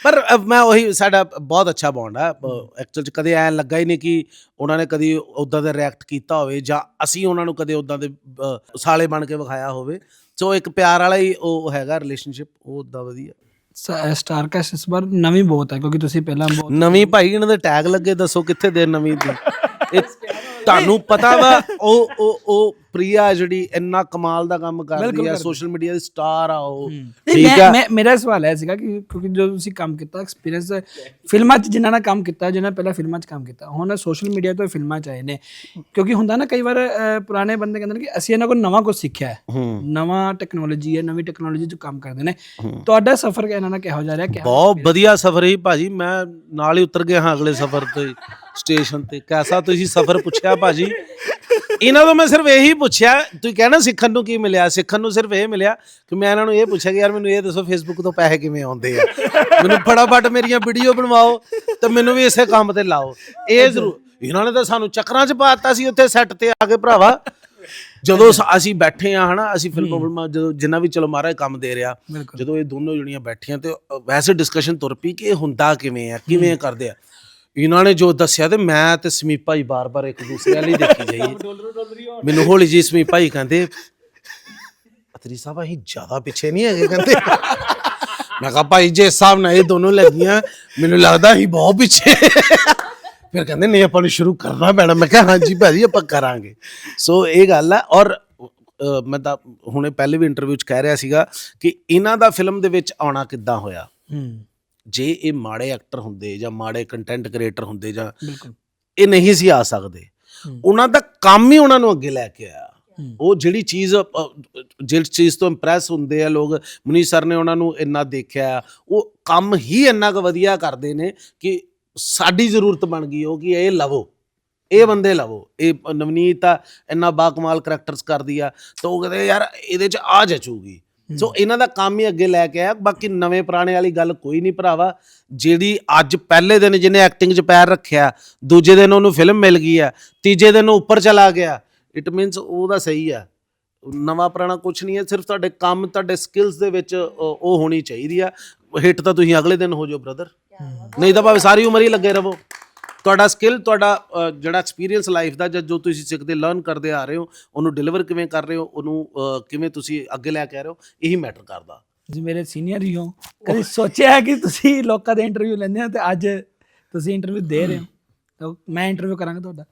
ਪਰ ਮੈਂ ਉਹੀ ਸਾਡਾ ਬਹੁਤ ਅੱਛਾ ਬੌਂਡ ਆ। ਐਕਚੁਅਲ ਚ ਕਦੇ ਐ ਲੱਗਾ ਹੀ ਨਹੀਂ ਕਿ ਉਹਨਾਂ ਨੇ ਕਦੀ ਉਦਾਂ ਦਾ ਰਿਐਕਟ ਕੀਤਾ ਹੋਵੇ ਜਾਂ ਅਸੀਂ ਉਹਨਾਂ ਨੂੰ ਕਦੇ ਉਦਾਂ ਦੇ ਸਾਲੇ ਬਣ ਕੇ ਵਿਖਾਇਆ ਹੋਵੇ। ਸੋ ਇੱਕ ਪਿਆਰ ਵਾਲਾ ਹੀ ਉਹ ਹੈਗਾ ਰਿਲੇਸ਼ਨਸ਼ਿਪ ਉਹ ਉਦਾਂ ਵਧੀਆ। ਸ- ਸਟਾਰ ਕਾਸਟ ਇਸ ਵਾਰ ਨਵੀਂ ਬਹੁਤ ਹੈ ਕਿਉਂਕਿ ਤੁਸੀਂ ਪਹਿਲਾਂ ਬਹੁਤ ਨਵੀਂ ਭਾਈ ਇਹਨਾਂ ਦੇ ਟੈਗ ਲੱਗੇ ਦੱਸੋ ਕਿੱਥੇ ਦੇ ਨਵੀਂ ਦੀ। *laughs* ਤੁਹਾਨੂੰ ਪਤਾ ਵਾ *laughs* ਉਹ ਉਹ ਉਹ ਪ੍ਰਿਆ ਜਿਹੜੀ ਇੰਨਾ ਕਮਾਲ ਦਾ ਕੰਮ ਕਰਦੀ ਬਿਲਕੁਲ ਆ। ਕਰਦੀ। ਸੋਸ਼ਲ ਮੀਡੀਆ ਦੀ ਸਟਾਰ ਆ ਉਹ। ਨਹੀਂ ਠੀਕ ਮੈਂ ਆ? ਮੈਂ ਮੇਰਾ ਸਵਾਲ ਹੈ ਸੀਗਾ ਕਿ ਕਿਉਂਕਿ ਜੋ ਤੁਸੀਂ ਕੰਮ ਕੀਤਾ ਐਕਸਪੀਰੀਅੰਸ ਫਿਲਮਾਂ 'ਚ ਜਿਨ੍ਹਾਂ ਨੇ ਕੰਮ ਕੀਤਾ ਜਿਨ੍ਹਾਂ ਪਹਿਲਾਂ ਫਿਲਮਾਂ 'ਚ ਕੰਮ ਕੀਤਾ ਹੁਣ ਸੋਸ਼ਲ ਮੀਡੀਆ ਤੋਂ ਫਿਲਮਾਂ 'ਚ ਆਏ ਨੇ। ਕਿਉਂਕਿ ਹੁੰਦਾ ਨਾ ਕਈ ਵਾਰ ਅਹ, ਪੁਰਾਣੇ ਬੰਦੇ ਕਹਿੰਦੇ ਨੇ ਕਿ ਅਸੀਂ ਇਹਨਾਂ ਕੋਲ ਨਵਾਂ ਕੁਝ ਸਿੱਖਿਆ ਹੈ। ਨਵਾਂ ਟੈਕਨੋਲੋਜੀ ਹੈ ਨਵੀਂ ਟੈਕਨੋਲੋਜੀ 'ਚ ਕੰਮ ਕਰਦੇ ਨੇ। ਤੁਹਾਡਾ ਸਫ਼ਰ ਇਹਨਾਂ ਨਾਲ ਕਿਹੋ ਜਾ ਰਿਹਾ ਕਿਹੋ ਬਹੁਤ ਵਧੀਆ ਸਫ਼ਰ ਹੀ ਭਾਜੀ ਮੈਂ ਨਾਲ ਹੀ ਉਤਰ ਗਿਆ ਹਾਂ ਅਗਲੇ ਸਫ਼ਰ ਤੇ ਸਟੇਸ਼ਨ ਤੇ। ਕੈਸਾ ਤੁਸੀਂ ਸਫ਼ਰ ਪੁੱਛਿਆ ਭਾਜੀ? ਇਹਨਾਂ ਤੋਂ ਮੈਂ ਸਿਰਫ ਇਹੀ ਪੁੱਛਿਆ ਤੁਸੀਂ ਕਹਿਣਾ ਸਿੱਖਣ ਨੂੰ ਕੀ ਮਿਲਿਆ? ਸਿੱਖਣ ਨੂੰ ਸਿਰਫ ਇਹ ਮਿਲਿਆ ਕਿ ਮੈਂ ਇਹਨਾਂ ਨੂੰ ਇਹ ਪੁੱਛਿਆ ਕਿ ਯਾਰ ਮੈਨੂੰ ਇਹ ਦੱਸੋ ਫੇਸਬੁੱਕ ਤੋਂ ਪੈਸੇ ਕਿਵੇਂ ਆਉਂਦੇ ਆ? ਮੈਨੂੰ ਫਟਾਫਟ ਮੇਰੀਆਂ ਵੀਡੀਓ ਬਣਵਾਓ ਤੇ ਮੈਨੂੰ ਵੀ ਇਸੇ ਕੰਮ ਤੇ ਲਾਓ। ਇਹ ਜ਼ਰੂਰ। ਇਹਨਾਂ ਨੇ ਤਾਂ ਸਾਨੂੰ ਚੱਕਰਾਂ 'ਚ ਪਾਤਾ ਸੀ ਉੱਥੇ ਸੈੱਟ ਤੇ ਆ ਕੇ ਭਰਾਵਾ। ਜਦੋਂ ਅਸੀਂ ਬੈਠੇ ਆ ਹਨਾ ਅਸੀਂ ਫਿਲਮਾਂ ਜਦੋਂ ਜਿੰਨਾ ਵੀ ਚਲੋ ਮਹਾਰਾਜ ਕੰਮ ਦੇ ਰਿਹਾ ਜਦੋਂ ਇਹ ਦੋਨੋਂ ਜਣੀਆਂ ਬੈਠੀਆਂ ਤੇ ਵੈਸੇ ਡਿਸਕਸ਼ਨ ਤੁਰ ਪਈ ਕਿ ਇਹ ਹੁੰਦਾ ਕਿਵੇਂ ਆ ਕਿਵੇਂ ਕਰਦੇ ਆ। ਇਹਨਾਂ ਨੇ ਜੋ ਦੱਸਿਆ ਤੇ ਮੈਂ ਤੇ ਸਮੀਪ ਭਾਈ ਬਾਰ-ਬਾਰ ਇੱਕ ਦੂਸਰੇ ਵਾਲੀ ਦੇਖੀ ਜਾਈਏ *laughs* ਮੈਨੂੰ ਹੌਲੀ ਜੀ ਸਮੀਪ ਭਾਈ ਕਹਿੰਦੇ ਅਤਰੀ ਸਾਹਿਬ ਅਸੀਂ ਜ਼ਿਆਦਾ ਪਿੱਛੇ ਨਹੀਂ ਹੈਗੇ ਕਹਿੰਦੇ। ਮੈਂ ਕਿਹਾ ਭਾਈ ਜੇ ਹਿਸਾਬ ਨਾਲ ਇਹ ਦੋਨੋਂ ਲੱਗੀਆਂ ਮੈਨੂੰ ਲੱਗਦਾ ਅਸੀਂ ਬਹੁਤ ਪਿੱਛੇ। ਫਿਰ ਕਹਿੰਦੇ ਨਹੀਂ ਆਪਾਂ ਨੂੰ ਸ਼ੁਰੂ ਕਰਨਾ ਪੈਣਾ। ਮੈਂ ਕਿਹਾ ਹਾਂਜੀ ਭਾਜੀ ਆਪਾਂ ਕਰਾਂਗੇ। ਸੋ ਇਹ ਗੱਲ ਹੈ ਔਰ ਮੈਂ ਤਾਂ ਹੁਣੇ ਪਹਿਲੇ ਵੀ ਇੰਟਰਵਿਊ 'ਚ ਕਹਿ ਰਿਹਾ ਸੀਗਾ ਕਿ ਇਹਨਾਂ ਦਾ ਫਿਲਮ ਦੇ ਵਿੱਚ ਆਉਣਾ ਕਿੱਦਾਂ ਹੋਇਆ? ਹੂੰ। ਜੇ ਇਹ ਮਾੜੇ ਐਕਟਰ ਹੁੰਦੇ ਜਾਂ ਮਾੜੇ ਕੰਟੈਂਟ ਕ੍ਰੀਏਟਰ ਹੁੰਦੇ ਜਾਂ ਇਹ ਨਹੀਂ ਸੀ ਆ ਸਕਦੇ। ਉਹਨਾਂ ਦਾ ਕੰਮ ਹੀ ਉਹਨਾਂ ਨੂੰ ਅੱਗੇ ਲੈ ਕੇ ਆਇਆ। ਉਹ ਜਿਹੜੀ ਚੀਜ਼ ਜਿਸ ਚੀਜ਼ ਤੋਂ ਇੰਪ੍ਰੈਸ ਹੁੰਦੇ ਆ ਲੋਕ ਮੁਨੀ ਸਰ ਨੇ ਉਹਨਾਂ ਨੂੰ ਇੰਨਾ ਦੇਖਿਆ ਉਹ ਕੰਮ ਹੀ ਇੰਨਾ ਕੁ ਵਧੀਆ ਕਰਦੇ ਨੇ ਕਿ ਸਾਡੀ ਜ਼ਰੂਰਤ ਬਣ ਗਈ ਉਹ ਕਿ ਇਹ ਲਵੋ ਇਹ ਬੰਦੇ ਲਵੋ। ਇਹ ਨਵਨੀਤ ਆ ਇੰਨਾ ਬਾ ਕਮਾਲ ਕਰੈਕਟਰਸ ਕਰਦੀ ਆ ਤਾਂ ਉਹ ਕਹਿੰਦੇ ਯਾਰ ਇਹਦੇ ਚ ਆ ਜਚੂਗੀ। ਸੋ ਇਹਨਾਂ ਦਾ ਕੰਮ ਹੀ ਅੱਗੇ ਲੈ ਕੇ ਆਇਆ। ਬਾਕੀ ਨਵੇਂ ਪੁਰਾਣੇ ਵਾਲੀ ਗੱਲ ਕੋਈ ਨਹੀਂ ਭਰਾਵਾ। ਜਿਹੜੀ ਅੱਜ ਪਹਿਲੇ ਦਿਨ ਜਿਹਨੇ ਐਕਟਿੰਗ 'ਚ ਪੈਰ ਰੱਖਿਆ ਦੂਜੇ ਦਿਨ ਉਹਨੂੰ ਫਿਲਮ ਮਿਲ ਗਈ ਆ ਤੀਜੇ ਦਿਨ ਉਹ ਉੱਪਰ ਚਲਾ ਗਿਆ। ਇਟ ਮੀਨਸ ਉਹਦਾ ਸਹੀ ਆ। ਨਵਾਂ ਪੁਰਾਣਾ ਕੁਝ ਨਹੀਂ ਹੈ ਸਿਰਫ ਤੁਹਾਡੇ ਕੰਮ ਤੁਹਾਡੇ ਸਕਿੱਲਸ ਦੇ ਵਿੱਚ ਉਹ ਹੋਣੀ ਚਾਹੀਦੀ ਆ। ਹਿੱਟ ਤਾਂ ਤੁਸੀਂ ਅਗਲੇ ਦਿਨ ਹੋ ਜਾਓ ਬ੍ਰਦਰ ਨਹੀਂ ਤਾਂ ਭਾਵੇਂ ਸਾਰੀ ਉਮਰ ਹੀ ਲੱਗੇ ਰਹੋ। ਤੁਹਾਡਾ ਸਕਿੱਲ ਤੁਹਾਡਾ ਜਿਹੜਾ ਐਕਸਪੀਰੀਅੰਸ ਲਾਈਫ ਦਾ ਜਾਂ ਜੋ ਤੁਸੀਂ ਸਿੱਖਦੇ ਲਰਨ ਕਰਦੇ ਆ ਰਹੇ ਹੋ ਉਹਨੂੰ ਡਿਲੀਵਰ ਕਿਵੇਂ ਕਰ ਰਹੇ ਹੋ ਉਹਨੂੰ ਕਿਵੇਂ ਤੁਸੀਂ ਅੱਗੇ ਲੈ ਕੇ ਆ ਰਹੇ ਹੋ ਇਹੀ ਮੈਟਰ ਕਰਦਾ। ਤੁਸੀਂ ਮੇਰੇ ਸੀਨੀਅਰ ਹੀ ਹੋ। ਕਦੀ ਸੋਚਿਆ ਹੈ ਕਿ ਤੁਸੀਂ ਲੋਕਾਂ ਦੇ ਇੰਟਰਵਿਊ ਲੈਂਦੇ ਹੋ ਤੇ ਅੱਜ ਤੁਸੀਂ ਇੰਟਰਵਿਊ ਦੇ ਰਹੇ ਹੋ। ਤਾਂ ਮੈਂ ਇੰਟਰਵਿਊ ਕਰਾਂਗਾ ਤੁਹਾਡਾ।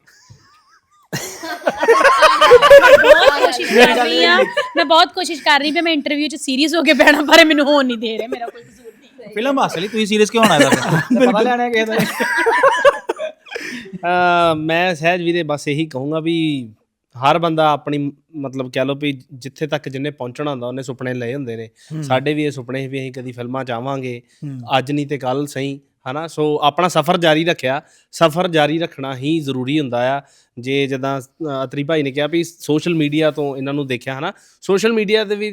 ਬਹੁਤ ਕੋਸ਼ਿਸ਼ ਕਰ ਰਹੀ ਆ ਮੈਂ ਬਹੁਤ ਕੋਸ਼ਿਸ਼ ਕਰ ਰਹੀ ਵੀ ਮੈਂ ਇੰਟਰਵਿਊ 'ਚ ਸੀਰੀਅਸ ਹੋ ਕੇ ਬਹਿਣਾ ਪਰ ਮੈਨੂੰ ਹੋਣ ਨਹੀਂ ਦੇ ਰਿਹਾ ਮੇਰਾ ਕੋਈ ਕਸੂਰ ਨਹੀਂ। ਫਿਲਮ ਹਾਸੇ ਲਈ ਤੁਸੀਂ ਸੀਰੀਅਸ ਕਿਉਂ ਹੋਣਾ ਇਹਦਾ ਪਤਾ ਲੈਣਾ ਕਿਸੇ ਦਾ। ਮੈਂ ਸਹਿਜ ਵੀਰੇ ਬਸ ਇਹੀ ਕਹੂੰਗਾ ਵੀ ਹਰ ਬੰਦਾ ਆਪਣੀ ਮਤਲਬ ਕਹਿ ਲਓ ਵੀ ਜਿੱਥੇ ਤੱਕ ਜਿੰਨੇ ਪਹੁੰਚਣਾ ਹੁੰਦਾ ਉਹਨੇ ਸੁਪਨੇ ਲਏ ਹੁੰਦੇ ਨੇ। ਸਾਡੇ ਵੀ ਇਹ ਸੁਪਨੇ ਸੀ ਵੀ ਅਸੀਂ ਕਦੀ ਫਿਲਮਾਂ ਚ ਆਵਾਂਗੇ ਅੱਜ ਨਹੀਂ ਤੇ ਕੱਲ ਸਹੀ ਹਨਾ? ਸੋ ਆਪਣਾ ਸਫ਼ਰ ਜਾਰੀ ਰੱਖਿਆ। ਸਫ਼ਰ ਜਾਰੀ ਰੱਖਣਾ ਹੀ ਜ਼ਰੂਰੀ ਹੁੰਦਾ ਆ। ਜੇ ਜਦਾਂ ਅਤਰੀ ਭਾਈ ਨੇ ਕਿਹਾ ਵੀ ਸੋਸ਼ਲ ਮੀਡੀਆ ਤੋਂ ਇਹਨਾਂ ਨੂੰ ਦੇਖਿਆ ਹਨਾ? ਸੋਸ਼ਲ ਮੀਡੀਆ ਤੇ ਵੀ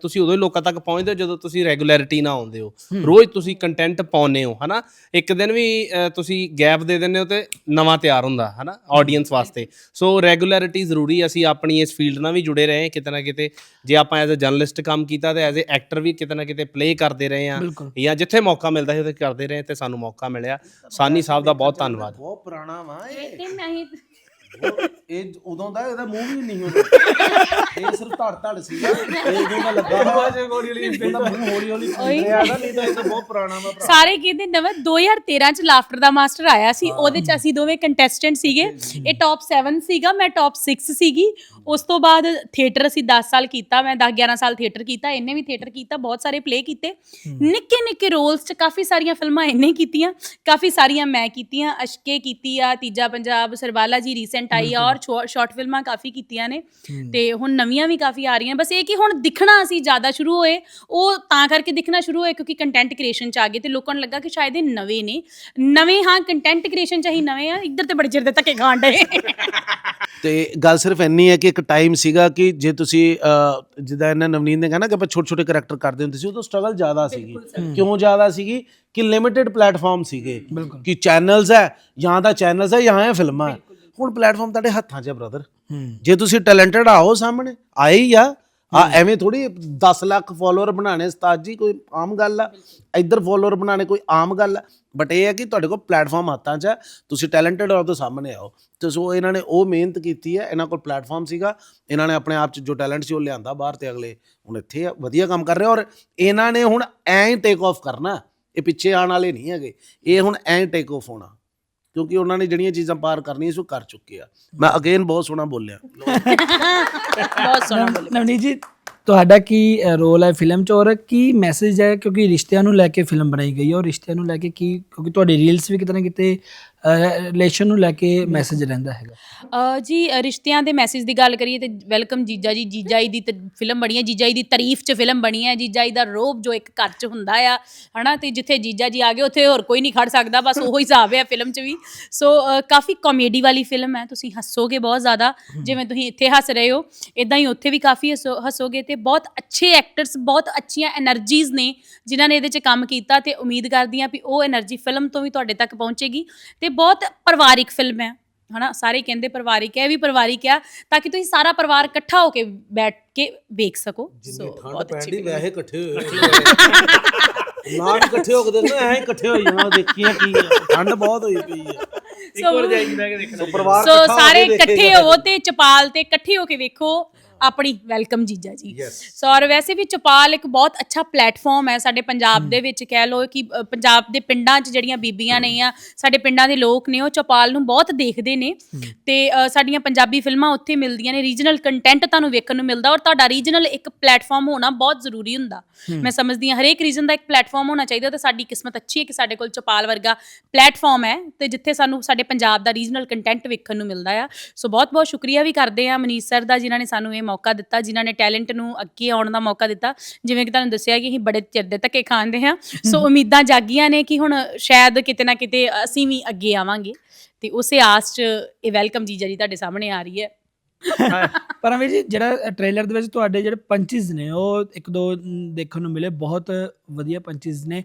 ਤੁਸੀਂ ਉਦੋਂ ਹੀ ਲੋਕਾਂ ਤੱਕ ਪਹੁੰਚਦੇ ਹੋ ਜਦੋਂ ਤੁਸੀਂ ਰੈਗੂਲੈਰਿਟੀ ਨਾਲ ਆਉਂਦੇ ਹੋ। ਰੋਜ਼ ਤੁਸੀਂ ਕੰਟੈਂਟ ਪਾਉਂਦੇ ਹੋ ਹਨਾ? ਇੱਕ ਦਿਨ ਵੀ ਤੁਸੀਂ ਗੈਪ ਦੇ ਦਿੰਦੇ ਹੋ ਤੇ ਨਵਾਂ ਤਿਆਰ ਹੁੰਦਾ ਹਨਾ? ਆਡੀਅנס ਵਾਸਤੇ। ਸੋ ਰੈਗੂਲੈਰਿਟੀ ਜ਼ਰੂਰੀ ਹੈ। ਅਸੀਂ ਆਪਣੀ ਇਸ ਫੀਲਡ ਨਾਲ ਵੀ ਜੁੜੇ ਰਹੇ ਕਿਤੇ ਨਾ ਕਿਤੇ ਜੇ ਆਪਾਂ ਐਜ਼ ਅ ਜਰਨਲਿਸਟ ਕੰਮ ਕੀਤਾ ਤੇ ਐਜ਼ ਅ ਐਕਟਰ ਵੀ ਕਿਤੇ ਨਾ ਕਿਤੇ ਪਲੇ ਕਰਦੇ ਰਹੇ ਆ। ਜਾਂ ਜਿੱਥੇ ਮੌਕਾ ਮਿਲਦਾ ਸੀ ਉੱਥੇ ਕਰਦੇ ਰਹੇ ਤੇ ਸਾਨੂੰ ਮੌਕਾ ਮਿਲਿਆ। ਸਾਨੀ ਸਾਹਿਬ ਦਾ ਬਹੁਤ ਧੰਨਵਾਦ। ਬਹੁਤ ਪੁਰਾਣਾ ਵਾ ਇਹ। ਤੇ ਨਹੀਂ ਉਹ- ਇਹ ਉਦੋਂ ਦਾ ਇਹਦਾ ਮੂੰਹ ਵੀ ਨਹੀਂ ਹੁੰਦਾ। ਇਹ ਸਿਰਫ ਧੜ ਧੜ ਸੀਗਾ ਇਹ ਦਾ ਲੱਗਾ ਵਾ ਹੌਲੀ ਹੌਲੀ ਇਹਦਾ ਮੂੰਹ ਹੌਲੀ ਹੌਲੀ ਫੁੱਲ ਰਿਹਾ ਨਾ ਨਹੀਂ ਤਾਂ ਇਹ ਤਾਂ ਬਹੁਤ ਪੁਰਾਣਾ ਵਾ ਭਰਾ। ਸਾਰੇ ਕਹਿੰਦੇ ਨਵਾਂ 2013 ਚ ਲਾਫਟਰ ਦਾ ਮਾਸਟਰ ਆਇਆ ਸੀ। ਉਹਦੇ ਚ ਅਸੀਂ ਦੋਵੇਂ ਕੰਟੈਸਟੈਂਟ ਸੀਗੇ। ਇਹ ਟੌਪ 7 ਸੀਗਾ ਮੈਂ ਟੌਪ 6 ਸੀਗੀ। ਉਸ ਤੋਂ ਬਾਅਦ ਥੀਏਟਰ ਅਸੀਂ 10 ਸਾਲ ਕੀਤਾ ਮੈਂ 10 11 ਸਾਲ ਥੀਏਟਰ ਕੀਤਾ ਇਹਨੇ ਵੀ ਥੀਏਟਰ ਕੀਤਾ ਬਹੁਤ ਸਾਰੇ ਪਲੇ ਕੀਤੇ। ਨਿੱਕੇ ਨਿੱਕੇ ਰੋਲਸ ਚ ਕਾਫੀ ਸਾਰੀਆਂ ਫਿਲਮਾਂ ਇਹਨੇ ਕੀਤੀਆਂ ਕਾਫੀ ਸਾਰੀਆਂ ਮੈਂ ਕੀਤੀਆਂ ਅਸ਼ਕੇ ਕੀਤੀ ਆ ਤੀਜਾ ਪੰਜਾਬ ਸਰਵਾਲਾ ਜੀ ਰੀਸੈਂਟ ਆਈ ਆ ਔਰ ਸ਼ਾਰਟ ਫਿਲਮਾਂ ਕਾਫੀ ਕੀਤੀਆਂ ਨੇ ਤੇ ਹੁਣ ਨਵੀਆਂ ਵੀ ਕਾਫੀ ਆ ਰਹੀਆਂ। ਬਸ ਇਹ ਕਿ ਹੁਣ ਦਿਖਣਾ ਅਸੀਂ ਜ਼ਿਆਦਾ ਸ਼ੁਰੂ ਹੋਏ ਉਹ ਤਾਂ ਕਰਕੇ ਦਿਖਣਾ ਸ਼ੁਰੂ ਹੋਏ ਕਿਉਂਕਿ ਕੰਟੈਂਟ ਕ੍ਰੀਏਸ਼ਨ ਚ ਆ ਗਏ ਤੇ ਲੋਕਾਂ ਨੂੰ ਲੱਗਾ ਕਿ ਸ਼ਾਇਦ ਇਹ ਨਵੇਂ ਨੇ। ਨਵੇਂ ਹਾਂ ਕੰਟੈਂਟ ਕ੍ਰੀਏਸ਼ਨ ਚ ਹੀ ਨਵੇਂ ਆ ਇੱਧਰ ਤੇ ਬੜੇ ਚਿਰ ਦੇ ਧੱਕੇ ਖਾਣ ਡਏ। ਤੇ ਗੱਲ ਸਿਰਫ ਇੰਨੀ ਹੈ ਕਿ ਇੱਕ ਟਾਈਮ ਸੀਗਾ ਕਿ ਜੇ ਤੁਸੀਂ ਜਿੱਦਾਂ ਇਹਨਾਂ ਨਵਨੀਤ ਨੇ ਕਹਿਣਾ ਕਿ ਆਪਾਂ ਛੋਟੇ ਛੋਟੇ ਕਰੈਕਟਰ ਕਰਦੇ ਹੁੰਦੇ ਸੀ ਉਦੋਂ ਸਟਰਗਲ ਜ਼ਿਆਦਾ ਸੀਗੀ। ਕਿਉਂ ਜ਼ਿਆਦਾ ਸੀਗੀ? ਕਿ ਲਿਮਿਟਿਡ ਪਲੇਟਫਾਰਮ ਸੀਗੇ। ਕਿ ਚੈਨਲਸ ਹੈ ਜਾਂ ਤਾਂ ਚੈਨਲਸ ਹੈ ਜਾਂ ਹੈ ਫਿਲਮਾਂ ਹੈ। ਹੁਣ ਪਲੇਟਫਾਰਮ ਤੁਹਾਡੇ ਹੱਥਾਂ 'ਚ ਹੈ ਬ੍ਰਦਰ ਜੇ ਤੁਸੀਂ ਟੈਲੈਂਟਡ ਆਓ ਸਾਹਮਣੇ ਆਏ ਹੀ ਆ। ਆ ਐਵੇਂ ਥੋੜੀ 10 ਲੱਖ ਫਾਲੋਅਰ ਬਣਾਣੇ ਉਸਤਾਦ ਜੀ ਕੋਈ ਆਮ ਗੱਲ ਆ। ਇੱਧਰ ਫਾਲੋਅਰ ਬਣਾਣੇ ਕੋਈ ਆਮ ਗੱਲ ਆ। ਬਟ ਇਹ ਹੈ ਕਿ ਤੁਹਾਡੇ ਕੋਲ ਪਲੇਟਫਾਰਮ ਹੱਥਾਂ 'ਚ ਹੈ ਤੁਸੀਂ ਟੈਲੈਂਟਡ ਹੋ ਤਾਂ ਸਾਹਮਣੇ ਆਓ। ਤੇ ਸੋ ਇਹਨਾਂ ਨੇ ਉਹ ਮਿਹਨਤ ਕੀਤੀ ਹੈ ਇਹਨਾਂ ਕੋਲ ਪਲੇਟਫਾਰਮ ਸੀਗਾ। ਇਹਨਾਂ ਨੇ ਆਪਣੇ ਆਪ 'ਚ ਜੋ ਟੈਲੈਂਟ ਸੀ ਉਹ ਲਿਆਂਦਾ ਬਾਹਰ ਤੇ ਅਗਲੇ ਹੁਣ ਇੱਥੇ ਆ, ਵਧੀਆ ਕੰਮ ਕਰ ਰਹੇ ਔਰ ਇਹਨਾਂ ਨੇ ਹੁਣ ਐਂ ਟੇਕ ਆਫ ਕਰਨਾ। ਇਹ ਪਿੱਛੇ ਆਉਣ ਵਾਲੇ ਨਹੀਂ ਹੈਗੇ। ਇਹ ਹੁਣ ਐਂ ਟੇਕ ਆਫ ਹੋਣਾ। ਕਿਉਂਕਿ ਉਹਨਾਂ ਨੇ ਜਿਹੜੀਆਂ ਚੀਜ਼ਾਂ ਪਾਰ ਕਰਨੀਆਂ ਸੀ ਉਹ ਕਰ ਚੁੱਕੇ ਆ। ਮੈਂ ਅਗੇਨ ਬਹੁਤ ਸੋਹਣਾ ਬੋਲਿਆ। ਬਹੁਤ ਸੋਹਣਾ ਬੋਲੇ ਨਵਨੀਤ ਜੀ ਤੁਹਾਡਾ ਕੀ ਰੋਲ ਹੈ ਫਿਲਮ 'ਚ ਔਰ ਕੀ ਮੈਸੇਜ ਹੈ? ਕਿਉਂਕਿ ਰਿਸ਼ਤਿਆਂ ਨੂੰ ਲੈ ਕੇ ਫਿਲਮ ਬਣਾਈ ਗਈ ਹੈ ਔਰ ਰਿਸ਼ਤਿਆਂ ਨੂੰ ਲੈ ਕੇ ਕੀ ਕਿਉਂਕਿ ਤੁਹਾਡੀ ਰੀਲਸ ਵੀ ਕਿਤੇ ਨਾ ਕਿਤੇ ਰਿਲੇਸ਼ਨ ਨੂੰ ਲੈ ਕੇ ਮੈਸੇਜ ਰਹਿੰਦਾ ਹੈਗਾ? ਅ, ਜੀ ਰਿਸ਼ਤਿਆਂ ਦੇ ਮੈਸੇਜ ਦੀ ਗੱਲ ਕਰੀਏ ਤੇ ਵੈਲਕਮ ਜੀਜਾ ਜੀ ਜੀਜਾ ਜੀ ਦੀ ਫਿਲਮ ਬਣੀ ਹੈ ਜੀਜਾ ਜੀ ਦੀ ਤਾਰੀਫ 'ਚ ਫਿਲਮ ਬਣੀ ਹੈ ਜੀਜਾ ਜੀ ਦਾ ਰੋਬ ਜੋ ਇੱਕ ਘਰ 'ਚ ਹੁੰਦਾ ਆ ਹਨਾ ਤੇ ਜਿੱਥੇ ਜੀਜਾ ਜੀ ਆ ਗਏ ਉੱਥੇ ਹੋਰ ਕੋਈ ਨਹੀਂ ਖੜ ਸਕਦਾ ਬਸ ਉਹੋ ਹੀ ਹਿਸਾਬ ਹੈ ਫਿਲਮ 'ਚ ਵੀ। ਸੋ ਕਾਫੀ ਕਾਮੇਡੀ ਵਾਲੀ ਫਿਲਮ ਹੈ ਤੁਸੀਂ ਹੱਸੋਗੇ ਬਹੁਤ ਜ਼ਿਆਦਾ ਜਿਵੇਂ ਤੁਸੀਂ ਇੱਥੇ ਹੱਸ ਰਹੇ ਹੋ ਇਦਾਂ ਹੀ ਉੱਥੇ ਵੀ ਕਾਫੀ ਹੱਸੋ- ਹੱਸੋਗੇ ਤੇ ਬਹੁਤ ਅੱਛੇ ਐਕਟਰਸ ਬਹੁਤ ਅੱਛੀਆਂ એનર્ਜੀਜ਼ ਨੇ ਜਿਨ੍ਹਾਂ ਨੇ ਇਹਦੇ 'ਚ ਕੰਮ ਕੀਤਾ ਤੇ ਉਮੀਦ ਕਰਦੀ ਹਾਂ ਵੀ ਉਹ એનર્ਜੀ ਫਿਲਮ ਤੋਂ ਵੀ ਤੁਹਾਡੇ ਤੱਕ ਪਹੁੰਚੇਗੀ। ਤੇ ਬਹੁਤ ਪਰਿਵਾਰਿਕ ਫਿਲਮ ਹੈ ਹਨਾ? ਸਾਰੇ ਕਹਿੰਦੇ ਪਰਿਵਾਰਿਕ ਹੈ ਇਹ ਵੀ ਪਰਿਵਾਰਿਕ ਆ ਤਾਂ ਕਿ ਤੁਸੀਂ ਸਾਰਾ ਪਰਿਵਾਰ ਇਕੱਠਾ ਹੋ ਕੇ ਬੈਠ ਕੇ ਵੇਖ ਸਕੋ। ਜਿੰਨੀ ਠੰਡ ਬਹੁਤ ਅੱਛੀ ਪੈਂਦੀ film ਹੈ। ਵੈਸੇ ਇਕੱਠੇ ਹੋਏ ਨਾ। ਇਕੱਠੇ ਹੋ ਕੇ ਦੇ ਨਾ ਐ ਇਕੱਠੇ ਹੋਈ ਜਾਣਾ ਦੇਖੀਆਂ ਕੀ ਆ। ਠੰਡ ਬਹੁਤ ਹੋਈ ਪਈ ਹੈ ਸੋ ਪਰਿਵਾਰ ਸੋ ਇਕੱਠਾ ਹੋ ਕੇ ਸਾਰੇ ਦੇਖੇਗਾ ਇਕੱਠੇ ਹੋਵੋ ਤੇ ਚਪਾਲ ਤੇ ਇਕੱਠੇ ਹੋ ਕੇ ਵੇਖੋ। ਆਪਣੀ ਵੈਲਕਮ ਜੀਜਾ ਜੀ। ਸੋ ਔਰ ਵੈਸੇ ਵੀ ਚਪਾਲ ਇੱਕ ਬਹੁਤ ਅੱਛਾ ਪਲੇਟਫਾਰਮ ਹੈ ਸਾਡੇ ਪੰਜਾਬ ਦੇ ਵਿੱਚ ਕਹਿ ਲੋ ਕਿ ਅ, ਪੰਜਾਬ ਦੇ ਪਿੰਡਾਂ 'ਚ ਜਿਹੜੀਆਂ ਬੀਬੀਆਂ ਨੇ ਆ ਸਾਡੇ ਪਿੰਡਾਂ ਦੇ ਲੋਕ ਨੇ ਉਹ ਚਪਾਲ ਨੂੰ ਬਹੁਤ ਦੇਖਦੇ ਨੇ। ਤੇ ਅ, ਸਾਡੀਆਂ ਪੰਜਾਬੀ ਫਿਲਮਾਂ ਉੱਥੇ ਮਿਲਦੀਆਂ ਨੇ ਰੀਜਨਲ ਕੰਟੈਂਟ ਤੁਹਾਨੂੰ ਵੇਖਣ ਨੂੰ ਮਿਲਦਾ ਔਰ ਤੁਹਾਡਾ ਰੀਜਨਲ ਇੱਕ ਪਲੇਟਫਾਰਮ ਹੋਣਾ ਬਹੁਤ ਜ਼ਰੂਰੀ ਹੁੰਦਾ। ਮੈਂ ਸਮਝਦੀ ਹਾਂ ਹਰੇਕ ਰੀਜਨ ਦਾ ਇੱਕ ਪਲੇਟਫਾਰਮ ਹੋਣਾ ਚਾਹੀਦਾ ਤੇ ਸਾਡੀ ਕਿਸਮਤ ਅੱਛੀ ਹੈ ਕਿ ਸਾਡੇ ਕੋਲ ਚਪਾਲ ਵਰਗਾ ਪਲੇਟਫਾਰਮ ਹੈ ਤੇ ਜਿੱਥੇ ਸਾਨੂੰ ਸਾਡੇ ਪੰਜਾਬ ਦਾ ਰੀਜਨਲ ਕੰਟੈਂਟ ਵੇਖਣ ਨੂੰ ਮਿਲਦਾ ਆ। ਸੋ ਬਹੁਤ ਬਹੁਤ ਸ਼ੁਕਰੀਆ ਵੀ ਕਰਦੇ ਆ ਮਨੀਸ਼ ਸਰ ਦਾ ਜਿਨ੍ਹਾਂ ਨੇ ਸਾਨੂੰ ਇਹ ਮੌਕਾ ਦਿੱਤਾ ਜਿਨ੍ਹਾਂ ਨੇ ਟੈਲੈਂਟ ਨੂੰ ਅੱਗੇ ਆਉਣ ਦਾ ਮੌਕਾ ਦਿੱਤਾ। ਜਿਵੇਂ ਕਿ ਤੁਹਾਨੂੰ ਦੱਸਿਆ ਕਿ ਅਸੀਂ ਬੜੇ ਚਿਰ ਦੇ ਧੱਕੇ ਖਾਂਦੇ ਹਾਂ। ਸੋ ਉਮੀਦਾਂ ਜਾਗੀਆਂ ਨੇ ਕਿ ਹੁਣ ਸ਼ਾਇਦ ਕਿਤੇ ਨਾ ਕਿਤੇ ਅਸੀਂ ਵੀ ਅੱਗੇ ਆਵਾਂਗੇ। ਤੇ ਉਸੇ ਆਸ 'ਚ ਇਹ ਵੈਲਕਮ ਜੀਜਾ ਜੀ ਤੁਹਾਡੇ ਸਾਹਮਣੇ ਆ ਰਹੀ ਹੈ। ਪਰਮਵੀਰ ਜੀ ਜਿਹੜਾ ਟ੍ਰੇਲਰ ਦੇ ਵਿੱਚ ਤੁਹਾਡੇ ਜਿਹੜੇ ਪੰਚੀਜ਼ ਨੇ ਉਹ ਇੱਕ ਦੋ ਦੇਖਣ ਨੂੰ ਮਿਲੇ ਬਹੁਤ ਵਧੀਆ ਪੰਚੀਜ਼ ਨੇ।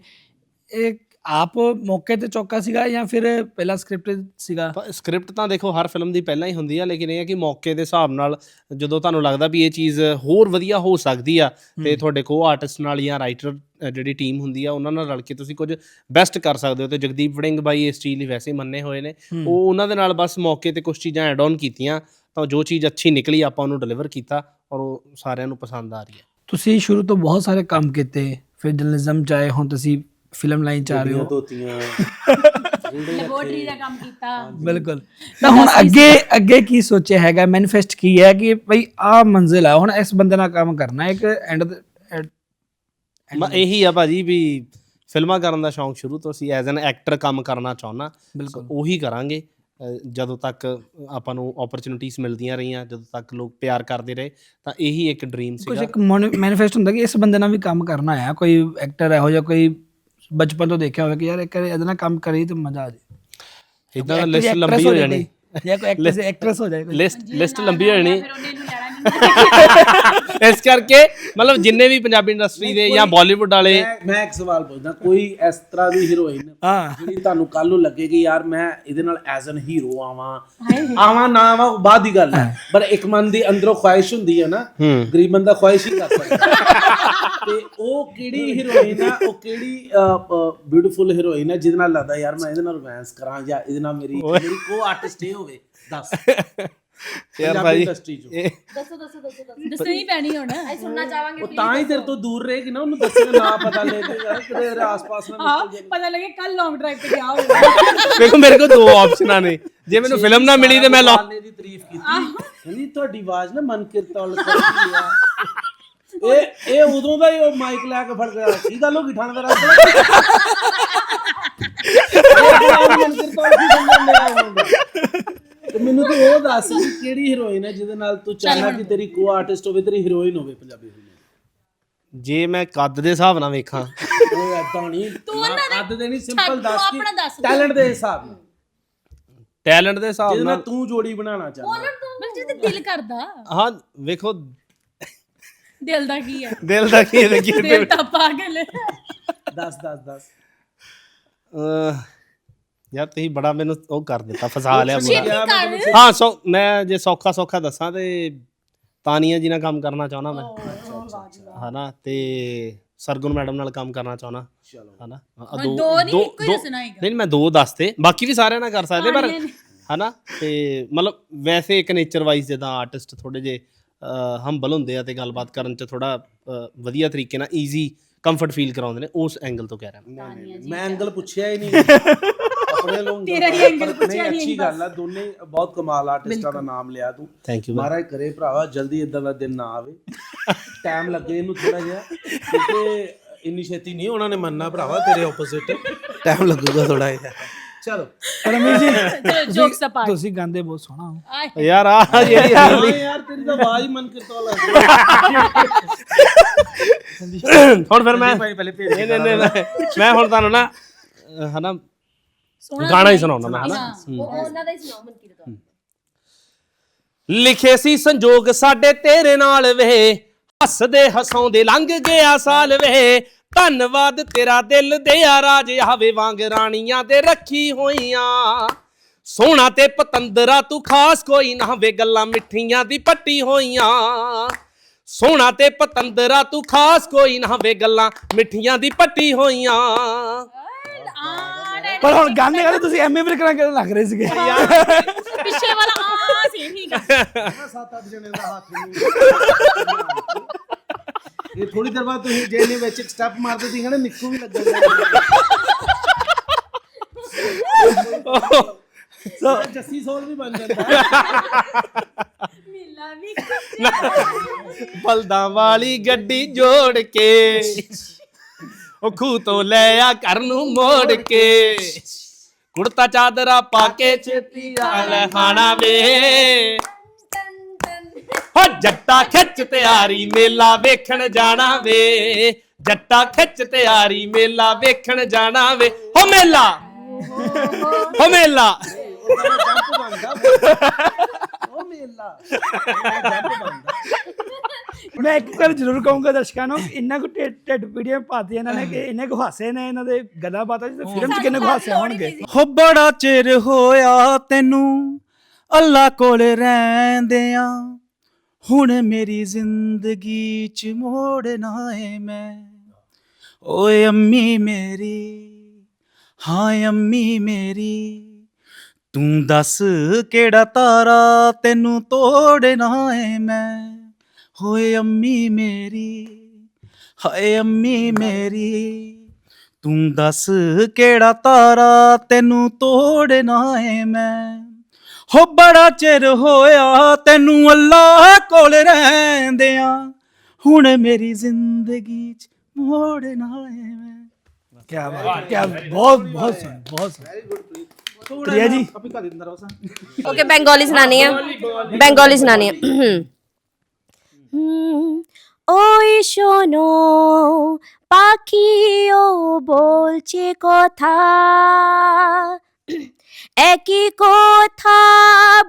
ਇਹ ਆਪ ਮੌਕੇ ਤੇ ਚੌਕਾ ਸੀਗਾ ਜਾਂ ਫਿਰ ਪਹਿਲਾਂ ਸਕ੍ਰਿਪਟ ਸੀਗਾ? ਸਕ੍ਰਿਪਟ ਤਾਂ ਦੇਖੋ ਹਰ ਫਿਲਮ ਦੀ ਪਹਿਲਾਂ ਹੀ ਹੁੰਦੀ ਆ ਲੇਕਿਨ ਇਹ ਹੈ ਕਿ ਮੌਕੇ ਦੇ ਹਿਸਾਬ ਨਾਲ ਜਦੋਂ ਤੁਹਾਨੂੰ ਲੱਗਦਾ ਵੀ ਇਹ ਚੀਜ਼ ਹੋਰ ਵਧੀਆ ਹੋ ਸਕਦੀ ਆ ਤੇ ਤੁਹਾਡੇ ਕੋ ਆਰਟਿਸਟ ਨਾਲ ਜਾਂ ਰਾਈਟਰ ਜਿਹੜੀ ਟੀਮ ਹੁੰਦੀ ਆ ਉਹਨਾਂ ਨਾਲ ਰਲ ਕੇ ਤੁਸੀਂ ਕੁਝ ਬੈਸਟ ਕਰ ਸਕਦੇ ਹੋ ਤੇ ਜਗਦੀਪ ਵੜਿੰਗ ਬਾਈ ਇਸ ਚੀਜ਼ ਲਈ ਵੈਸੇ ਹੀ ਮੰਨੇ ਹੋਏ ਨੇ। ਉਹ ਉਹਨਾਂ ਦੇ ਨਾਲ ਬਸ ਮੌਕੇ ਤੇ ਕੁਝ ਚੀਜ਼ਾਂ ਐਡ ਆਨ ਕੀਤੀਆਂ ਤਾਂ ਜੋ ਚੀਜ਼ ਅੱਛੀ ਨਿਕਲੀ ਆਪਾਂ ਉਹਨੂੰ ਡਿਲੀਵਰ ਕੀਤਾ ਔਰ ਉਹ ਸਾਰਿਆਂ ਨੂੰ ਪਸੰਦ ਆ ਰਹੀ ਹੈ। ਤੁਸੀਂ ਸ਼ੁਰੂ ਤੋਂ ਬਹੁਤ ਸਾਰੇ ਕੰਮ ਕੀਤੇ ਫਿਰ ਜਰਨਲਿਜ਼ਮ ਚ ਆਏ ਹੁਣ ਤੁਸੀਂ ਫਿਲਮ ਲਾਈਨ ਚ ਆ ਰਹੇ ਹੋ। ਧੋਤੀਆਂ। ਲੈਬੋਰਟਰੀ ਦਾ ਕੰਮ ਕੀਤਾ। ਬਿਲਕੁਲ। ਤਾਂ ਹੁਣ ਅੱਗੇ ਅੱਗੇ ਕੀ ਸੋਚਿਆ ਹੈਗਾ ਮੈਨੀਫੈਸਟ ਕੀ ਹੈ ਕਿ ਭਈ ਆ ਮੰਜ਼ਿਲ ਆ ਹੁਣ ਇਸ ਬੰਦੇ ਨਾਲ ਕੰਮ ਕਰਨਾ ਹੈ ਇੱਕ ਐਂਡ ਮੈਂ ਇਹੀ ਆ ਭਾਜੀ ਵੀ ਫਿਲਮਾਂ ਕਰਨ ਦਾ ਸ਼ੌਂਕ ਸ਼ੁਰੂ ਤੋਂ ਸੀ ਐਜ਼ ਐਨ ਐਕਟਰ ਕੰਮ ਕਰਨਾ ਬਿਲਕੁਲ। ਉਹੀ ਕਰਾਂਗੇ। ਜਦੋਂ ਤੱਕ ਆਪਾਂ ਨੂੰ ਓਪਰਚੁਨਿਟੀਆਂ ਮਿਲਦੀਆਂ ਰਹੀਆਂ ਜਦੋਂ ਤੱਕ ਲੋਕ ਪਿਆਰ ਕਰਦੇ ਰਹੇ ਤਾਂ ਇਹੀ ਇੱਕ ਡ੍ਰੀਮ ਕੁਝ ਸੀਗਾ। ਇੱਕ ਮੈਨੀਫੈਸਟ ਹੁੰਦਾ ਕਿ ਇਸ ਬੰਦੇ ਨਾਲ ਵੀ ਕੰਮ ਕਰਨਾ ਹੈ ਕੋਈ ਐਕਟਰ ਇਹੋ ਜਿਹਾ ਕੋਈ ਬਚਪਨ ਤੋਂ ਦੇਖਿਆ ਹੋਵੇ ਕਿ ਯਾਰ ਇੱਕ ਇਹਦੇ ਨਾਲ ਕੰਮ ਕਰੀ ਤਾਂ ਮਜ਼ਾ ਆ ਜਾਏ ਇਦਾਂ ਲਿਸਟ ਲੰਬੀ ਹੋ ਜਾਣੀ। ਜਾਂ ਕੋਈ ਐਕਟਰ ਐਕਟ੍ਰੈਸ ਹੋ ਜਾਏ। ਲਿਸਟ ਲਿਸਟ ਲੰਬੀ ਹੋ ਜਾਣੀ। ਇਸ ਕਰਕੇ ਮਤਲਬ ਜਿੰਨੇ ਵੀ ਪੰਜਾਬੀ ਇੰਡਸਟਰੀ ਦੇ ਜਾਂ ਬਾਲੀਵੁੱਡ ਵਾਲੇ ਮੈਂ ਮੈਂ ਇੱਕ ਸਵਾਲ ਪੁੱਛਦਾ ਕੋਈ ਇਸ ਤਰ੍ਹਾਂ ਦੀ ਹੀਰੋਇਨ ਹਾਂ। ਜਿਹੜੀ ਤੁਹਾਨੂੰ ਕੱਲ ਨੂੰ ਲੱਗੇਗੀ ਯਾਰ ਮੈਂ ਇਹਦੇ ਨਾਲ ਐਜ਼ ਐਨ ਹੀਰੋ ਆਵਾਂ? ਆਵਾਂ ਨਾ ਆਵਾਂ ਉਹ ਬਾਅਦ ਦੀ ਗੱਲ ਹੈ। ਪਰ ਇੱਕ ਮਨ ਦੀ ਅੰਦਰੋਂ ਖੁਆਇਸ਼ ਹੁੰਦੀ ਹੈ ਨਾ ਗਰੀਬ ਬੰਦਾ ਖੁਆਇਸ਼ ਹੀ ਕਰ ਸਕਦਾ। ਤੇ ਉਹ ਕਿਹੜੀ ਹੀਰੋਇਨ ਆ ਉਹ ਕਿਹੜੀ ਬਿਊਟੀਫੁਲ ਹੀਰੋਇਨ ਹੈ ਜਿਹਦੇ ਨਾਲ ਲੱਗਦਾ ਯਾਰ ਮੈਂ ਇਹਦੇ ਨਾਲ ਰੋਮਾਂਸ ਕਰਾਂ ਜਾਂ ਇਹਦੇ ਨਾਲ ਮੇਰੀ ਮੇਰੀ ਕੋ ਆਰਟਿਸਟ ਇਹ ਹੋਵੇ ਦੱਸ। ਯਾਰ ਭਾਈ ਇੰਡਸਟਰੀ ਚੋਂ। ਇਹ ਦੱਸੋ ਦੱਸੋ ਦੱਸੋ ਦੱਸੋ। ਦੱਸਣੀ ਪੈਣੀ ਹੁਣ। ਅਸੀਂ ਸੁਣਨਾ ਚਾਹਾਂਗੇ ਉਹ ਤਾਂ ਹੀ ਤੇਰੇ ਤੋਂ ਦੂਰ ਰਹੇਗੀ ਨਾ ਉਹਨੂੰ ਦੱਸੇਗਾ ਨਾ ਪਤਾ ਲੈ ਕੇ ਇਹਦੇ ਆਸ-ਪਾਸ ਨਾ ਹਾਂ ਪਤਾ ਲੱਗੇ ਕੱਲ ਲੌਂਗ ਡਰਾਈਵ ਤੇ ਗਿਆ ਹੋਵੇ ਵੇਖੋ ਮੇਰੇ ਕੋਲ ਦੋ ਆਪਸ਼ਨਾਂ ਨੇ। ਜੇ ਮੈਨੂੰ ਫਿਲਮ ਨਾ ਮਿਲੀ ਤੇ ਮੈਂ ਲੌ ਨੇ ਦੀ ਤਾਰੀਫ ਕੀਤੀ। ਕਹਿੰਦੀ ਤੁਹਾਡੀ ਆਵਾਜ਼ ਨਾ ਮਨ ਕਿਰਤੌਲ ਕਰਦੀ ਆ। ਇਹ ਇਹ ਉਦੋਂ ਦਾ ਹੀ ਉਹ ਮਾਈਕ ਲੈ ਕੇ ਫੜ ਗਿਆ ਕੀ ਗੱਲ ਹੋ ਗਈ ਠਾਣ ਦਾ ਰਸਤਾ ਮਨ ਤੇ ਤੂੰ ਉਹ ਦੱਸ ਵੀ ਕਿਹੜੀ ਹੀਰੋਇਨ ਹੈ ਜਿਹਦੇ ਨਾਲ ਤੂੰ ਚਾਹਨਾ ਕਿ ਤੇਰੀ ਕੋ ਆਰਟਿਸਟ ਹੋਵੇ ਤੇਰੀ ਹੀਰੋਇਨ ਹੋਵੇ ਪੰਜਾਬੀ ਫਿਲਮ ਜੇ ਮੈਂ ਕੱਦ ਦੇ ਹਿਸਾਬ ਨਾਲ ਵੇਖਾਂ। ਉਹ ਐਦਾਂ ਨਹੀਂ। ਤੂੰ ਅੱਧ ਦੇ ਨਹੀਂ ਸਿੰਪਲ ਛੱਡ, ਦੱਸ ਤੂੰ ਆਪਣਾ ਦੱਸ। ਕਿ ਦੇ। ਟੈਲੈਂਟ ਦੇ ਹਿਸਾਬ ਨਾਲ। ਟੈਲੈਂਟ ਦੇ ਹਿਸਾਬ ਜਿਹਦੇ ਨਾਲ ਨਾਲ। ਤੂੰ ਜੋੜੀ ਬਣਾਉਣਾ ਚਾਹੁੰਦਾ। ਬਸ ਜਿਹਦੇ ਦਿਲ ਕਰਦਾ। ਹਾਂ ਵੇਖੋ। ਦਿਲ ਦਾ ਕੀ ਹੈ? ਦਿਲ ਦਾ ਕੀ ਹੈ ਕੀ ਦਿਲ ਤਾਂ ਪਾਗਲ ਹੈ। ਦੱਸ ਦੱਸ ਦੱਸ। ਅਹ ਯਾਰ ਤੁਸੀਂ ਬੜਾ ਮੈਨੂੰ ਉਹ ਕਰ ਦਿੱਤਾ ਫਸਾ ਲਿਆ ਕਰ ਹਾਂ ਸੌ ਮੈਂ ਜੇ ਸੌਖਾ ਸੌਖਾ ਦੱਸਾਂ ਤੇ ਤਾਨੀਆ ਜੀ ਨਾਲ ਕੰਮ ਕਰਨਾ ਚਾਹੁੰਦਾ ਮੈਂ। ਹਨਾ ਤੇ ਸਰਗੁਣ ਮੈਡਮ ਨਾਲ ਕੰਮ ਕਰਨਾ ਚਾਹੁੰਦਾ। ਚਲੋ। ਹਨਾ? ਹਾਂ, ਹੁਣ ਦੋ ਨਹੀਂ, ਇੱਕੋ ਹੀ ਦੱਸਣਾ ਹੈਗਾ। ਨਹੀਂ ਮੈਂ ਦੋ ਦੱਸਤੇ ਬਾਕੀ ਵੀ ਸਾਰਿਆਂ ਨਾਲ ਕਰ ਸਕਦੇ ਪਰ ਤਾਨੀਆ ਨੇ। ਹਨਾ ਤੇ ਮਤਲਬ ਵੈਸੇ ਇੱਕ ਨੇਚਰ ਵਾਈਜ਼ ਜਿੱਦਾਂ ਆਰਟਿਸਟ ਥੋੜੇ ਜੇ ਹੰਬਲ ਹੁੰਦੇ ਆ ਤੇ ਗੱਲਬਾਤ ਕਰਨ ਚ ਥੋੜਾ ਵਧੀਆ ਤਰੀਕੇ ਨਾਲ ਈਜ਼ੀ ਕੰਫਰਟ ਫੀਲ ਕਰਾਉਂਦੇ ਨੇ ਉਸ ਐਂਗਲ ਤੋਂ ਕਹਿ ਰਿਹਾ ਮੈਂ। ਮੈਂ ਐਂਗਲ ਪੁੱਛਿਆ ਹੀ ਨਹੀਂ। ਆਪਣੇ ਲੋਕ *laughs* ਤੇਰਾ ਹੀ angle ਪੁੱਛਿਆ ਨਹੀਂ ਅੱਛੀ ਗੱਲ ਆ ਦੋਨੇ ਬਹੁਤ ਕਮਾਲ ਆਰਟਿਸਟਾਂ ਦਾ ਨਾਮ ਲਿਆ ਤੂੰ। ਥੈਂਕ ਯੂ ਮਹਾਰਾਜ ਕਰੇ ਭਰਾਵਾ ਜਲਦੀ ਇਦਾਂ ਦਾ ਦਿਨ ਨਾ ਆਵੇ। ਟਾਈਮ ਲੱਗੇ ਇਹਨੂੰ ਥੋੜਾ ਜਿਹਾ ਕਿਉਂਕਿ ਇੰਨੀ ਛੇਤੀ ਨਹੀਂ ਉਹਨਾਂ ਨੇ ਮੰਨਣਾ ਭਰਾਵਾ ਤੇਰੇ ਆਪੋਜ਼ਿਟ ਟਾਈਮ ਲੱਗੂਗਾ ਥੋੜਾ ਜਿਹਾ। ਚਲੋ। ਪਰਮਵੀਰ ਜੀ *laughs* ਚਲੋ ਜੋਕਸ ਅਪਾਰਟ ਤੁਸੀਂ ਗਾਉਂਦੇ ਬਹੁਤ ਸੋਹਣਾ ਹੋ। ਯਾਰ ਆ ਜਿਹੜੀ ਹਾਂ ਯਾਰ ਤੇਰੀ ਤਾਂ ਆਵਾਜ਼ ਹੀ ਮਨ ਕਿਰਤੋਂ ਲੱਗਦੀ ਹੁਣ ਫਿਰ ਮੈਂ ਨਹੀਂ ਨਹੀਂ ਨਹੀਂ ਮੈਂ- ਮੈਂ ਹੁਣ ਤੁਹਾਨੂੰ ਨਾ ਅਹ, ਹਨਾ ਸੋਹਣਾ ਗਾਣਾ ਹੀ ਸੁਣਾਉਣਾ ਮੈਂ ਹਨਾ? ਹਾਂ। ਉਹ ਉਹਨਾਂ ਦਾ ਹੀ ਸੁਣਾਓ ਮਨ ਕੀ ਦਾ ਲਿਖੇ ਸੀ ਸੰਜੋਗ ਸਾਡੇ ਤੇਰੇ ਨਾਲ ਵੇ ਹੱਸਦੇ ਹਸਾਉਂਦੇ ਲੰਘ ਗਿਆ ਸਾਲ ਵੇ। ਧੰਨਵਾਦ ਤੇਰਾ ਦਿਲ ਦੇ ਆ ਰਾਜ ਆਵੇ ਵਾਂਗ ਰਾਣੀਆਂ ਦੇ ਰੱਖੀ ਹੋਈਆਂ। ਸੋਹਣਾ ਤੇ ਪਤੰਦਰਾ ਤੂੰ ਖਾਸ ਕੋਈ ਨਾ ਵੇ ਗੱਲਾਂ ਮਿੱਠੀਆਂ ਦੀ ਪੱਟੀ ਹੋਈਆਂ। ਸੋਹਣਾ ਤੇ ਪਤੰਦਰਾ ਤੂੰ ਖਾਸ ਕੋਈ ਨਾ ਵੇ ਗੱਲਾਂ ਮਿੱਠੀਆਂ ਦੀ ਪੱਟੀ ਹੋਈਆਂ। ਪਰ ਹੁਣ ਗਾਣੇ ਗਾਣੇ ਤੁਸੀਂ ਐਮਏ ਫਿਰ ਕਰਾਂ ਕਰਨ ਲੱਗ ਰਹੇ ਸੀਗੇ। ਪਿੱਛੇ ਵਾਲਾ ਆ ਸੀ ਠੀਕ ਆ। ਇਹ ਥੋੜੀ ਦੇਰ ਬਾਅਦ ਤੁਸੀਂ ਜੇ ਨੇ ਵਿੱਚ ਇੱਕ ਸਟੈਪ ਮਾਰਦੇ ਸੀ ਕਹਿੰਦੇ ਨਿੱਕੂ ਵੀ ਲੱਗਦਾ ਸੋ ਜੱਸੀ ਸੋਲ ਵੀ ਬਣ ਜਾਂਦਾ। ਬਲਦਾਂ ਵਾਲੀ ਗੱਡੀ ਜੋੜ ਕੇ। ਉਹ ਖੂਹ ਤੋਂ ਲੈ ਆ ਘਰ ਨੂੰ ਮੋੜ ਕੇ। ਕੁੜਤਾ ਚਾਦਰਾ ਪਾ ਕੇ ਛੇਤੀ ਆ ਲੈ ਖਾਣਾ ਵੇ। ਹੋ ਜੱਟਾ ਖਿੱਚ ਤਿਆਰੀ, ਮੇਲਾ ਵੇਖਣ ਜਾਣਾ ਵੇ। ਜੱਟਾ ਖਿੱਚ ਤਿਆਰੀ, ਮੇਲਾ ਵੇਖਣ ਜਾਣਾ ਵੇ। ਹੋ ਮੇਲਾ। ਹੋ ਮੇਲਾ। ਉਹ ਮੇਲਾ। ਮੈਂ ਇੱਕ ਗੱਲ ਜ਼ਰੂਰ ਕਹੂੰਗਾ ਦਰਸ਼ਕਾਂ ਨੂੰ ਇੰਨਾ ਕੁ ਢਿੱਡ ਢਿੱਡ ਪੀੜੀਆਂ ਪਾਤੀ ਇਹਨਾਂ ਨੇ ਕਿ ਇੰਨੇ ਕੁ ਹਾਸੇ ਨੇ ਇਹਨਾਂ ਦੇ ਗੱਲਾਂ ਬਾਤਾਂ ਚ ਫਿਲਮ ਚ ਕਿੰਨੇ ਕੁ ਹਾਸੇ ਹੋਣਗੇ। ਹੋ ਬੜਾ ਚਿਰ ਹੋਇਆ ਤੈਨੂੰ ਅੱਲਾ ਕੋਲ ਰਹਿੰਦਿਆਂ। ਹੁਣ ਮੇਰੀ ਜ਼ਿੰਦਗੀ ਚ ਮੋੜਨਾ ਏ ਮੈਂ। ਓਏ ਅੰਮੀ ਮੇਰੀ ਹਾਂ ਅੰਮੀ ਮੇਰੀ ਤੂੰ ਦੱਸ ਕਿਹੜਾ ਤਾਰਾ ਤੈਨੂੰ ਤੋੜਨਾ ਏ ਮੈਂ। ਹੋਏ ਅੰਮੀ ਮੇਰੀ ਹਾਏ ਅੰਮੀ ਮੇਰੀ ਤੂੰ ਦੱਸ ਕਿਹੜਾ ਤਾਰਾ ਤੈਨੂੰ ਤੋੜਨਾ ਏ ਮੈਂ? ਹੋ ਬੜਾ ਚਿਰ ਹੋਇਆ ਤੈਨੂੰ ਅੱਲਾ ਕੋਲ ਰਹਿੰਦਿਆਂ ਹੁਣ ਮੇਰੀ ਜ਼ਿੰਦਗੀ 'ਚ ਮੋੜਨਾ ਏ ਮੈਂ। ਕੀ ਬਾਤ ਕੀ ਬਹੁਤ ਬਹੁਤ ਸੁਣ ਬਹੁਤ ਸੁਣ। ਪ੍ਰਿਆ ਜੀ? ਅਭੀ ਕਾ ਦਿੰਦਾ ਰਹੋ ਸਾਂ ਓਕੇ ਬੰਗਾਲੀ ਸੁਣਾਣੀ ਆ। ਬੰਗਾਲੀ ਸੁਣਾਣੀ ਆ। ওই শোনো, পাখিও বলছে কথা। একই কথা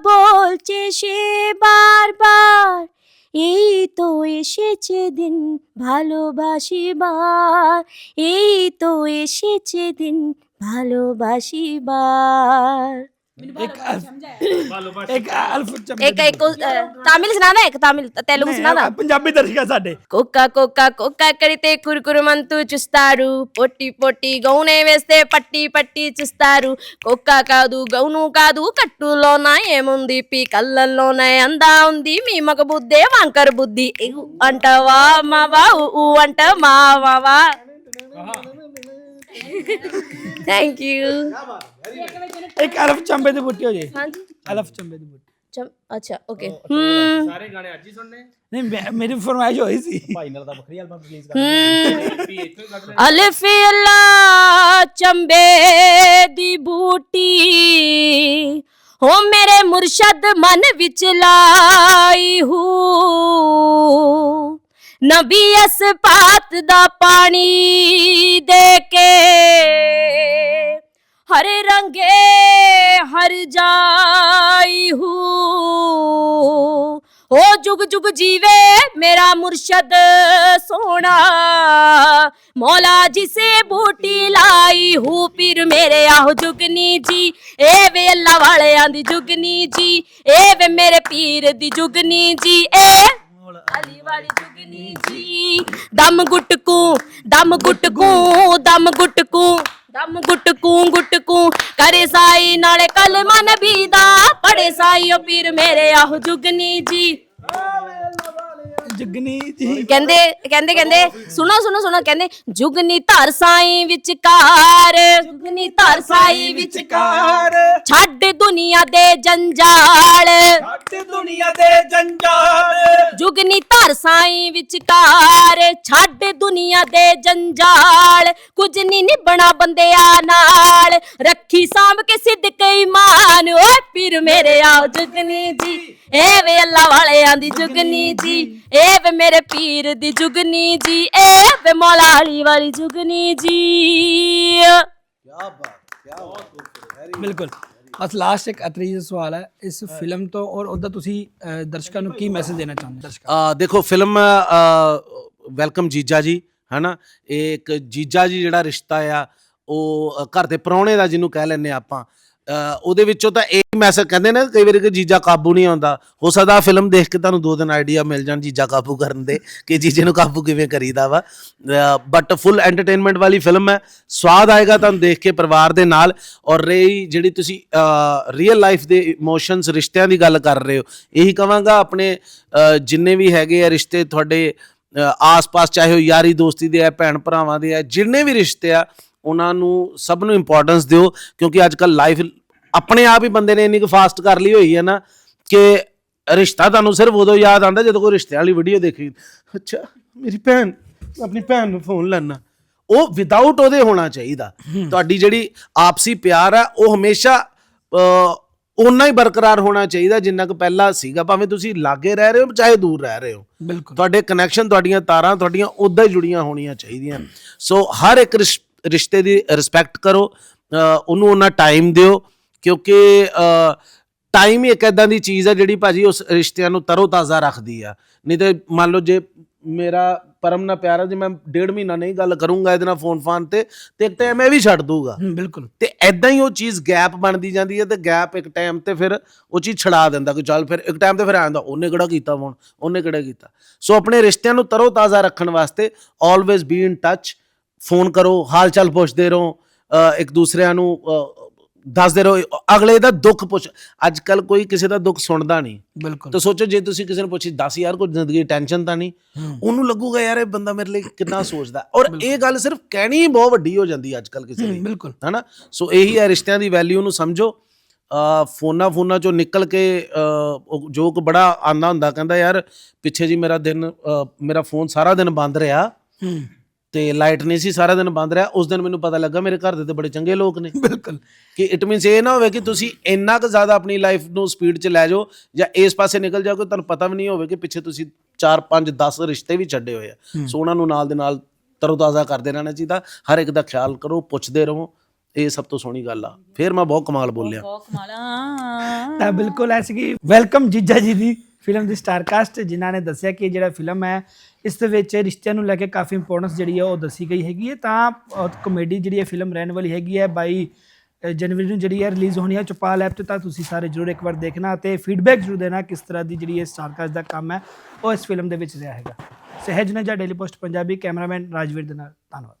বলছে সে বারবার, এই তো এসেছে দিন ভালোবাসিবার এই তো এসেছে দিন ভালোবাসিবার ਇੱਕ ਇੱਕ ਤਾਮਿਲ కుక్క కుక్క ਤਾਮਿਲ ਤੇਲੁਗੂ ਸੁਣਾਣਾ ਪੰਜਾਬੀ కడితే కురుకురుమంటూ చూస్తారు పొట్టి పొట్టి గౌనే వేస్తే పట్టి పట్టి చూస్తారు కుక్క కాదు గౌను కాదు కట్టులోన ఏముంది పీ కళ్ళల్లోన అందా ఉంది మీ మగ బుద్ధే వంకర బుద్ధి అంటవా మావా ఊ అంట మావా *laughs* ਥੈਂਕ ਯੂ ਇੱਕ ਅਰਫ ਚੰਬੇ ਦੀ ਬੁੱਟੀ ਹੋ ਜੇ। ਹਾਂਜੀ। ਅਰਫ ਚੰਬੇ ਦੀ ਬੁੱਟੀ। ਚਮ ਅੱਛਾ ਓਕੇ ਹੂੰ। ਸਾਰੇ ਗਾਣੇ ਅੱਜ ਹੀ ਸੁਣਨੇ? ਨਹੀਂ ਮੇਰੀ ਫਰਮਾਇਸ਼ ਹੋਈ ਸੀ। ਭਾਈ ਨਾਲ ਤਾਂ ਐਲਬਮ ਰਿਲੀਜ਼ ਕਰ ਅਲਫ ਅੱਲਾ ਚੰਬੇ ਦੀ ਬੂਟੀ। ਹੋ ਮੇਰੇ ਮੁਰਸ਼ਦ ਮਨ ਵਿੱਚ ਲਾਈ ਹੂ। ਨਬੀ ਅਸਪਾਤ ਦਾ ਪਾਣੀ ਦੇ ਕੇ ਹਰ ਰੰਗੇ ਹਰ ਜਾਈ ਹੂ ਓ ਜੁਗ ਜੁਗ ਜੀਵੇ ਮੇਰਾ ਮੁਰਸ਼ਦ ਸੋਹਣਾ। ਮੌਲਾ ਜਿਸੇ ਬੂਟੀ ਲਾਈ ਹੂ ਪੀਰ ਮੇਰੇ ਆਹੋ ਜੁਗਨੀ ਜੀ। ਏ ਵੇ ਅੱਲਾ ਵਾਲਿਆਂ ਦੀ ਜੁਗਨੀ ਜੀ, ਏ ਵੇ ਮੇਰੇ ਪੀਰ ਦੀ ਜੁਗਨੀ ਜੀ। ਏ ਅਲੀ ਵਾਲੀ ਜੁਗਨੀ ਜੀ, ਦਮ ਗੁਟਕੂ ਦਮ ਗੁਟਕੂ ਦਮ ਗੁਟਕੂ। ਦਮ ਗੁਟਕੂ ਗੁਟਕੂ ਕਰੇ ਸਾਈ ਨਾਲੇ ਕਲਮਾ ਨਬੀ ਦਾ ਪੜੇ ਸਾਈ ਓ ਪੀਰ ਮੇਰੇ ਆਹੋ ਜੁਗਨੀ ਜੀ। ਜਗਨੀ ਜੀ। ਕਹਿੰਦੇ ਕਹਿੰਦੇ ਕਹਿੰਦੇ ਸੁਣੋ ਸੁਣੋ ਸੁਣੋ ਕਹਿੰਦੇ ਜੁਗਨੀ ਧਰ ਸਾਈ ਵਿਚਕਾਰ। ਜੁਗਨੀ ਧਰ ਸਾਈ ਵਿਚਕਾਰ। ਛੱਡ ਦੁਨੀਆ ਦੇ ਜੰਜਾਲ। ਤੇ ਦੁਨੀਆ ਦੇ ਜੰਜਾਲ। ਜੁਗਨੀ ਧਰ ਸਾਈ ਵਿਚਕਾਰ ਛੱਡ ਦੁਨੀਆ ਦੇ ਜੰਜਾਲ। ਕੁਝ ਨਹੀਂ ਨਿਭਣਾ ਬੰਦਿਆਂ ਨਾਲ ਰੱਖੀ ਸਾਂਭ ਕੇ ਸਿੱਧਕ ਈਮਾਨ ਓਏ ਪੀਰ ਮੇਰੇ ਆ ਜੁਗਨੀ ਜੀ ਏ ਵੇ ਅੱਲਾ ਵਾਲਿਆਂ ਦੀ ਜੁਗਨੀ ਜੀ ਏ ਵੇ ਮੇਰੇ ਪੀਰ ਦੀ ਜੁਗਨੀ ਜੀ ਏ ਵੇ ਮੌਲਾ ਅਲੀ ਵਾਲੀ ਜੁਗਨੀ ਜੀ। ਬਿਲਕੁਲ। ਬਸ ਲਾਸਟ ਇੱਕ ਅਤਰੀ ਜਿਹਾ ਸਵਾਲ ਹੈ ਇਸ ਫਿਲਮ ਤੋਂ ਔਰ ਉਹਦਾ ਤੁਸੀਂ ਦਰਸ਼ਕਾਂ ਨੂੰ ਕੀ ਮੈਸੇਜ ਦੇਣਾ ਚਾਹੁੰਦੇ ਦਰਸ਼ਕਾਂ ਆ ਦੇਖੋ ਫਿਲਮ ਵੈਲਕਮ ਜੀਜਾ ਜੀ ਹਨਾ? ਇਹ ਇੱਕ ਜੀਜਾ ਜੀ ਜਿਹੜਾ ਰਿਸ਼ਤਾ ਆ ਉਹ ਅ, ਘਰ ਦੇ ਪ੍ਰਾਹੁਣੇ ਦਾ ਜਿਹਨੂੰ ਕਹਿ ਲੈਂਦੇ ਆਪਾਂ ਉਹਦੇ ਵਿੱਚੋਂ ਤਾਂ ਇਹ ਮੈਸੇਜ ਕਹਿੰਦੇ ਨੇ ਕਈ ਵਾਰੀ ਕਿ ਜੀਜਾ ਕਾਬੂ ਨਹੀਂ ਆਉਂਦਾ। ਹੋ ਸਕਦਾ ਫਿਲਮ ਦੇਖ ਕੇ ਤੁਹਾਨੂੰ ਦੋ ਦਿਨ ਆਈਡੀਆ ਮਿਲ ਜਾਣ ਜੀਜਾ ਕਾਬੂ ਕਰਨ ਦੇ ਕਿ ਜੀਜੇ ਨੂੰ ਕਾਬੂ ਕਿਵੇਂ ਕਰੀਦਾ ਵਾ। ਬਟ ਫੁੱਲ ਐਂਟਰਟੇਨਮੈਂਟ ਵਾਲੀ ਫਿਲਮ ਹੈ। ਸਵਾਦ ਆਏਗਾ ਤੁਹਾਨੂੰ ਦੇਖ ਕੇ ਪਰਿਵਾਰ ਦੇ ਨਾਲ। ਔਰ ਰਹੀ ਜਿਹੜੀ ਤੁਸੀਂ ਰੀਅਲ ਲਾਈਫ ਦੇ ਇਮੋਸ਼ਨਸ ਰਿਸ਼ਤਿਆਂ ਦੀ ਗੱਲ ਕਰ ਰਹੇ ਹੋ। ਇਹੀ ਕਹਾਂਗਾ ਆਪਣੇ ਜਿੰਨੇ ਵੀ ਹੈਗੇ ਆ ਰਿਸ਼ਤੇ ਤੁਹਾਡੇ ਆਸ-ਪਾਸ ਚਾਹੇ ਉਹ ਯਾਰੀ ਦੋਸਤੀ ਦੇ ਆ ਭੈਣ ਭਰਾਵਾਂ ਦੇ ਆ, ਜਿੰਨੇ ਵੀ ਰਿਸ਼ਤੇ ਆ, ਉਹਨਾਂ ਨੂੰ ਸਭ ਨੂੰ ਇੰਪੋਰਟੈਂਸ ਦਿਓ। ਕਿਉਂਕਿ ਅੱਜ ਕੱਲ ਲਾਈਫ ਆਪਣੇ ਆਪ ਹੀ ਬੰਦੇ ਨੇ ਇੰਨੀ ਕੁ ਫਾਸਟ ਕਰ ਲਈ ਹੋਈ ਹੈ ਨਾ ਕਿ ਰਿਸ਼ਤਾ ਤੁਹਾਨੂੰ ਸਿਰਫ ਉਦੋਂ ਯਾਦ ਆਉਂਦਾ ਜਦੋਂ ਕੋਈ ਰਿਸ਼ਤੇ ਵਾਲੀ ਵੀਡੀਓ ਦੇਖੀ। ਅੱਛਾ ਮੇਰੀ ਭੈਣ ਆਪਣੀ ਭੈਣ ਨੂੰ ਫੋਨ ਲੈਣਾ ਉਹ ਵਿਦਆਊਟ ਉਹਦੇ ਹੋਣਾ ਚਾਹੀਦਾ। ਤੁਹਾਡੀ ਜਿਹੜੀ ਆਪਸੀ ਪਿਆਰ ਆ ਉਹ ਹਮੇਸ਼ਾ ਓਨਾ ਹੀ ਬਰਕਰਾਰ ਹੋਣਾ ਚਾਹੀਦਾ ਜਿੰਨਾ ਕੁ ਪਹਿਲਾਂ ਸੀਗਾ। ਭਾਵੇਂ ਤੁਸੀਂ ਲਾਗੇ ਰਹਿ ਰਹੇ ਹੋ ਚਾਹੇ ਦੂਰ ਰਹਿ ਰਹੇ ਹੋ। ਬਿਲਕੁਲ। ਤੁਹਾਡੇ ਕਨੈਕਸ਼ਨ ਤੁਹਾਡੀਆਂ ਤਾਰਾਂ ਤੁਹਾਡੀਆਂ ਉਦਾਂ ਹੀ ਜੁੜੀਆਂ ਹੋਣੀਆਂ ਚਾਹੀਦੀਆਂ। ਸੋ ਹਰ ਇੱਕ ਰਿਸ਼- ਰਿਸ਼ਤੇ ਦੀ ਰਿਸਪੈਕਟ ਕਰੋ ਉਹਨੂੰ ਉਹਨਾਂ ਟਾਈਮ ਦਿਓ। ਕਿਉਂਕਿ ਟਾਈਮ ਹੀ ਇੱਕ ਐਦਾਂ ਦੀ ਚੀਜ਼ ਹੈ ਜਿਹੜੀ ਭਾਜੀ ਉਸ ਰਿਸ਼ਤਿਆਂ ਨੂੰ ਤਰੋ ਤਾਜ਼ਾ ਰੱਖਦੀ ਆ। ਨਹੀਂ ਤੇ ਮੰਨ ਲਓ ਜੇ ਮੇਰਾ ਪਰਮ ਨਾਲ ਪਿਆਰ ਜੇ ਮੈਂ ਡੇਢ ਮਹੀਨਾ ਨਹੀਂ ਗੱਲ ਕਰੂੰਗਾ ਇਹਦੇ ਨਾਲ ਫੋਨ ਫਾਨ ਤੇ ਤੇ ਇੱਕ ਟਾਈਮ ਇਹ ਵੀ ਛੱਡ ਦੂਗਾ। ਬਿਲਕੁਲ। ਤੇ ਐਦਾਂ ਹੀ ਉਹ ਚੀਜ਼ ਗੈਪ ਬਣਦੀ ਜਾਂਦੀ ਹੈ ਤੇ ਗੈਪ ਇੱਕ ਟਾਈਮ ਤੇ ਫਿਰ ਉਹ ਚੀਜ਼ ਛਡਾ ਦਿੰਦਾ ਕਿ ਚੱਲ ਫਿਰ ਇੱਕ ਟਾਈਮ ਤੇ ਫਿਰ ਆ ਜਾਂਦਾ ਉਹਨੇ ਕਿਹੜਾ ਕੀਤਾ ਫੋਨ ਉਹਨੇ ਕਿਹੜਾ ਕੀਤਾ? ਸੋ ਆਪਣੇ ਰਿਸ਼ਤਿਆਂ ਨੂੰ ਤਰੋ ਤਾਜ਼ਾ ਰੱਖਣ ਵਾਸਤੇ always be in touch phone ਕਰੋ ਹਾਲ ਚਾਲ ਪੁੱਛਦੇ ਰਹੋ ਇੱਕ ਦੂਸਰਿਆਂ ਨੂੰ ਦੱਸਦੇ ਰਹੋ ਅਗਲੇ ਦਾ ਦੁੱਖ ਪੁੱਛ ਅੱਜ ਕੱਲ ਕੋਈ ਕਿਸੇ ਦਾ ਦੁੱਖ ਸੁਣਦਾ ਨਹੀਂ। ਬਿਲਕੁਲ। ਤਾਂ ਸੋਚੋ ਜੇ ਤੁਸੀਂ ਕਿਸੇ ਨੂੰ ਪੁੱਛੀ 10 ਯਾਰ ਕੋਈ ਜ਼ਿੰਦਗੀ ਟੈਨਸ਼ਨ ਤਾਂ ਨਹੀਂ। ਉਹਨੂੰ ਲੱਗੂਗਾ ਯਾਰ ਇਹ ਬੰਦਾ ਮੇਰੇ ਲਈ ਕਿੰਨਾ ਸੋਚਦਾ। ਔਰ ਇਹ ਗੱਲ ਸਿਰਫ ਕਹਿਣੀ ਹੀ ਬਹੁਤ ਵੱਡੀ ਹੋ ਜਾਂਦੀ ਅੱਜ ਕੱਲ ਕਿਸੇ ਲਈ ਬਿਲਕੁਲ। ਹਨਾ? ਸੋ ਇਹੀ ਹੈ ਰਿਸ਼ਤਿਆਂ ਦੀ ਵੈਲਿਊ ਨੂੰ ਸਮਝੋ। ਫੋਨਾ ਫੋਨਾ ਚੋਂ ਨਿਕਲ ਕੇ ਉਹ ਜੋਕ ਬੜਾ ਆਂਦਾ ਹੁੰਦਾ ਕਹਿੰਦਾ ਯਾਰ ਪਿੱਛੇ ਜੀ ਮੇਰਾ ਦਿਨ ਮੇਰਾ ਫੋਨ ਸਾਰਾ ਦਿਨ ਬੰਦ ਰਿਹਾ। ਤੇ ਲਾਈਟ ਨਹੀਂ ਸੀ ਸਾਰਾ ਦਿਨ ਬੰਦ ਰਿਹਾ। ਉਸ ਦਿਨ ਮੈਨੂੰ ਪਤਾ ਲੱਗਾ ਮੇਰੇ ਘਰ ਦੇ ਤੇ ਬੜੇ ਚੰਗੇ ਲੋਕ ਨੇ। ਬਿਲਕੁਲ। ਕਿ ਇਟ ਮੀਨਸ ਇਹ ਨਾ ਹੋਵੇ ਕਿ ਤੁਸੀਂ ਇੰਨਾ ਕੁ ਜ਼ਿਆਦਾ ਆਪਣੀ ਲਾਈਫ ਨੂੰ ਸਪੀਡ 'ਚ ਲੈ ਜਾਓ ਜਾਂ ਇਸ ਪਾਸੇ ਨਿਕਲ ਜਾਓ ਕਿ ਤੁਹਾਨੂੰ ਪਤਾ ਵੀ ਨਹੀਂ ਹੋਵੇ ਕਿ ਪਿੱਛੇ ਤੁਸੀਂ 4 5 10 ਰਿਸ਼ਤੇ ਵੀ ਛੱਡੇ ਹੋਏ ਆ। ਸੋ ਉਹਨਾਂ ਨੂੰ ਨਾਲ ਦੇ ਨਾਲ ਤਰੋਤਾਜ਼ਾ ਕਰਦੇ ਰਹਿਣਾ ਚਾਹੀਦਾ। ਹਰ ਇੱਕ ਦਾ ਖਿਆਲ ਕਰੋ ਪੁੱਛਦੇ ਰਹੋ। ਇਹ ਸਭ ਤੋਂ ਸੋਹਣੀ ਗੱਲ ਆ। ਫਿਰ ਮੈਂ ਬਹੁਤ ਕਮਾਲ ਬੋਲਿਆ। ਬਹੁਤ ਕਮਾਲਾ ਤਾਂ ਬਿਲਕੁਲ ਐਸੀ ਕਿ ਵੈਲਕਮ ਜੀਜਾ ਜੀ ਦੀ ਫਿਲਮ ਦੀ ਸਟਾਰਕਾਸਟ ਜਿਨ੍ਹਾਂ ਨੇ ਦੱਸਿਆ ਕਿ ਇਹ ਜਿਹੜਾ ਫਿਲਮ ਹੈ ਇਸ ਦੇ ਵਿੱਚ ਰਿਸ਼ਤਿਆਂ ਨੂੰ ਲੈ ਕੇ ਕਾਫੀ ਇੰਪੋਰਟੈਂਸ ਜਿਹੜੀ ਹੈ ਉਹ ਦੱਸੀ ਗਈ ਹੈਗੀ ਹੈ। ਤਾਂ ਕਮੇਡੀ ਜਿਹੜੀ ਹੈ ਫਿਲਮ ਰਹਿਣ ਵਾਲੀ ਹੈਗੀ ਹੈ ਬਾਈ ਜਨਵਰੀ ਨੂੰ ਜਿਹੜੀ ਹੈ ਰਿਲੀਜ਼ ਹੋਣੀ ਹੈ ਚਪਾਲ ਐਪ ਤੇ ਤਾਂ ਤੁਸੀਂ ਸਾਰੇ ਜਰੂਰ ਇੱਕ ਵਾਰ ਦੇਖਣਾ ਤੇ ਫੀਡਬੈਕ ਜਰੂਰ ਦੇਣਾ ਕਿਸ ਤਰ੍ਹਾਂ ਦੀ ਜਿਹੜੀ ਇਹ ਸਟਾਰਕਾਸਟ ਦਾ ਕੰਮ ਹੈ ਉਹ ਇਸ ਫਿਲਮ ਦੇ ਵਿੱਚ ਰਿਹਾ ਹੈਗਾ। ਸਹਿਜ ਨਜਾ daily post Punjabi cameraman Rajveer ਦੇ ਨਾਲ। ਧੰਨਵਾਦ।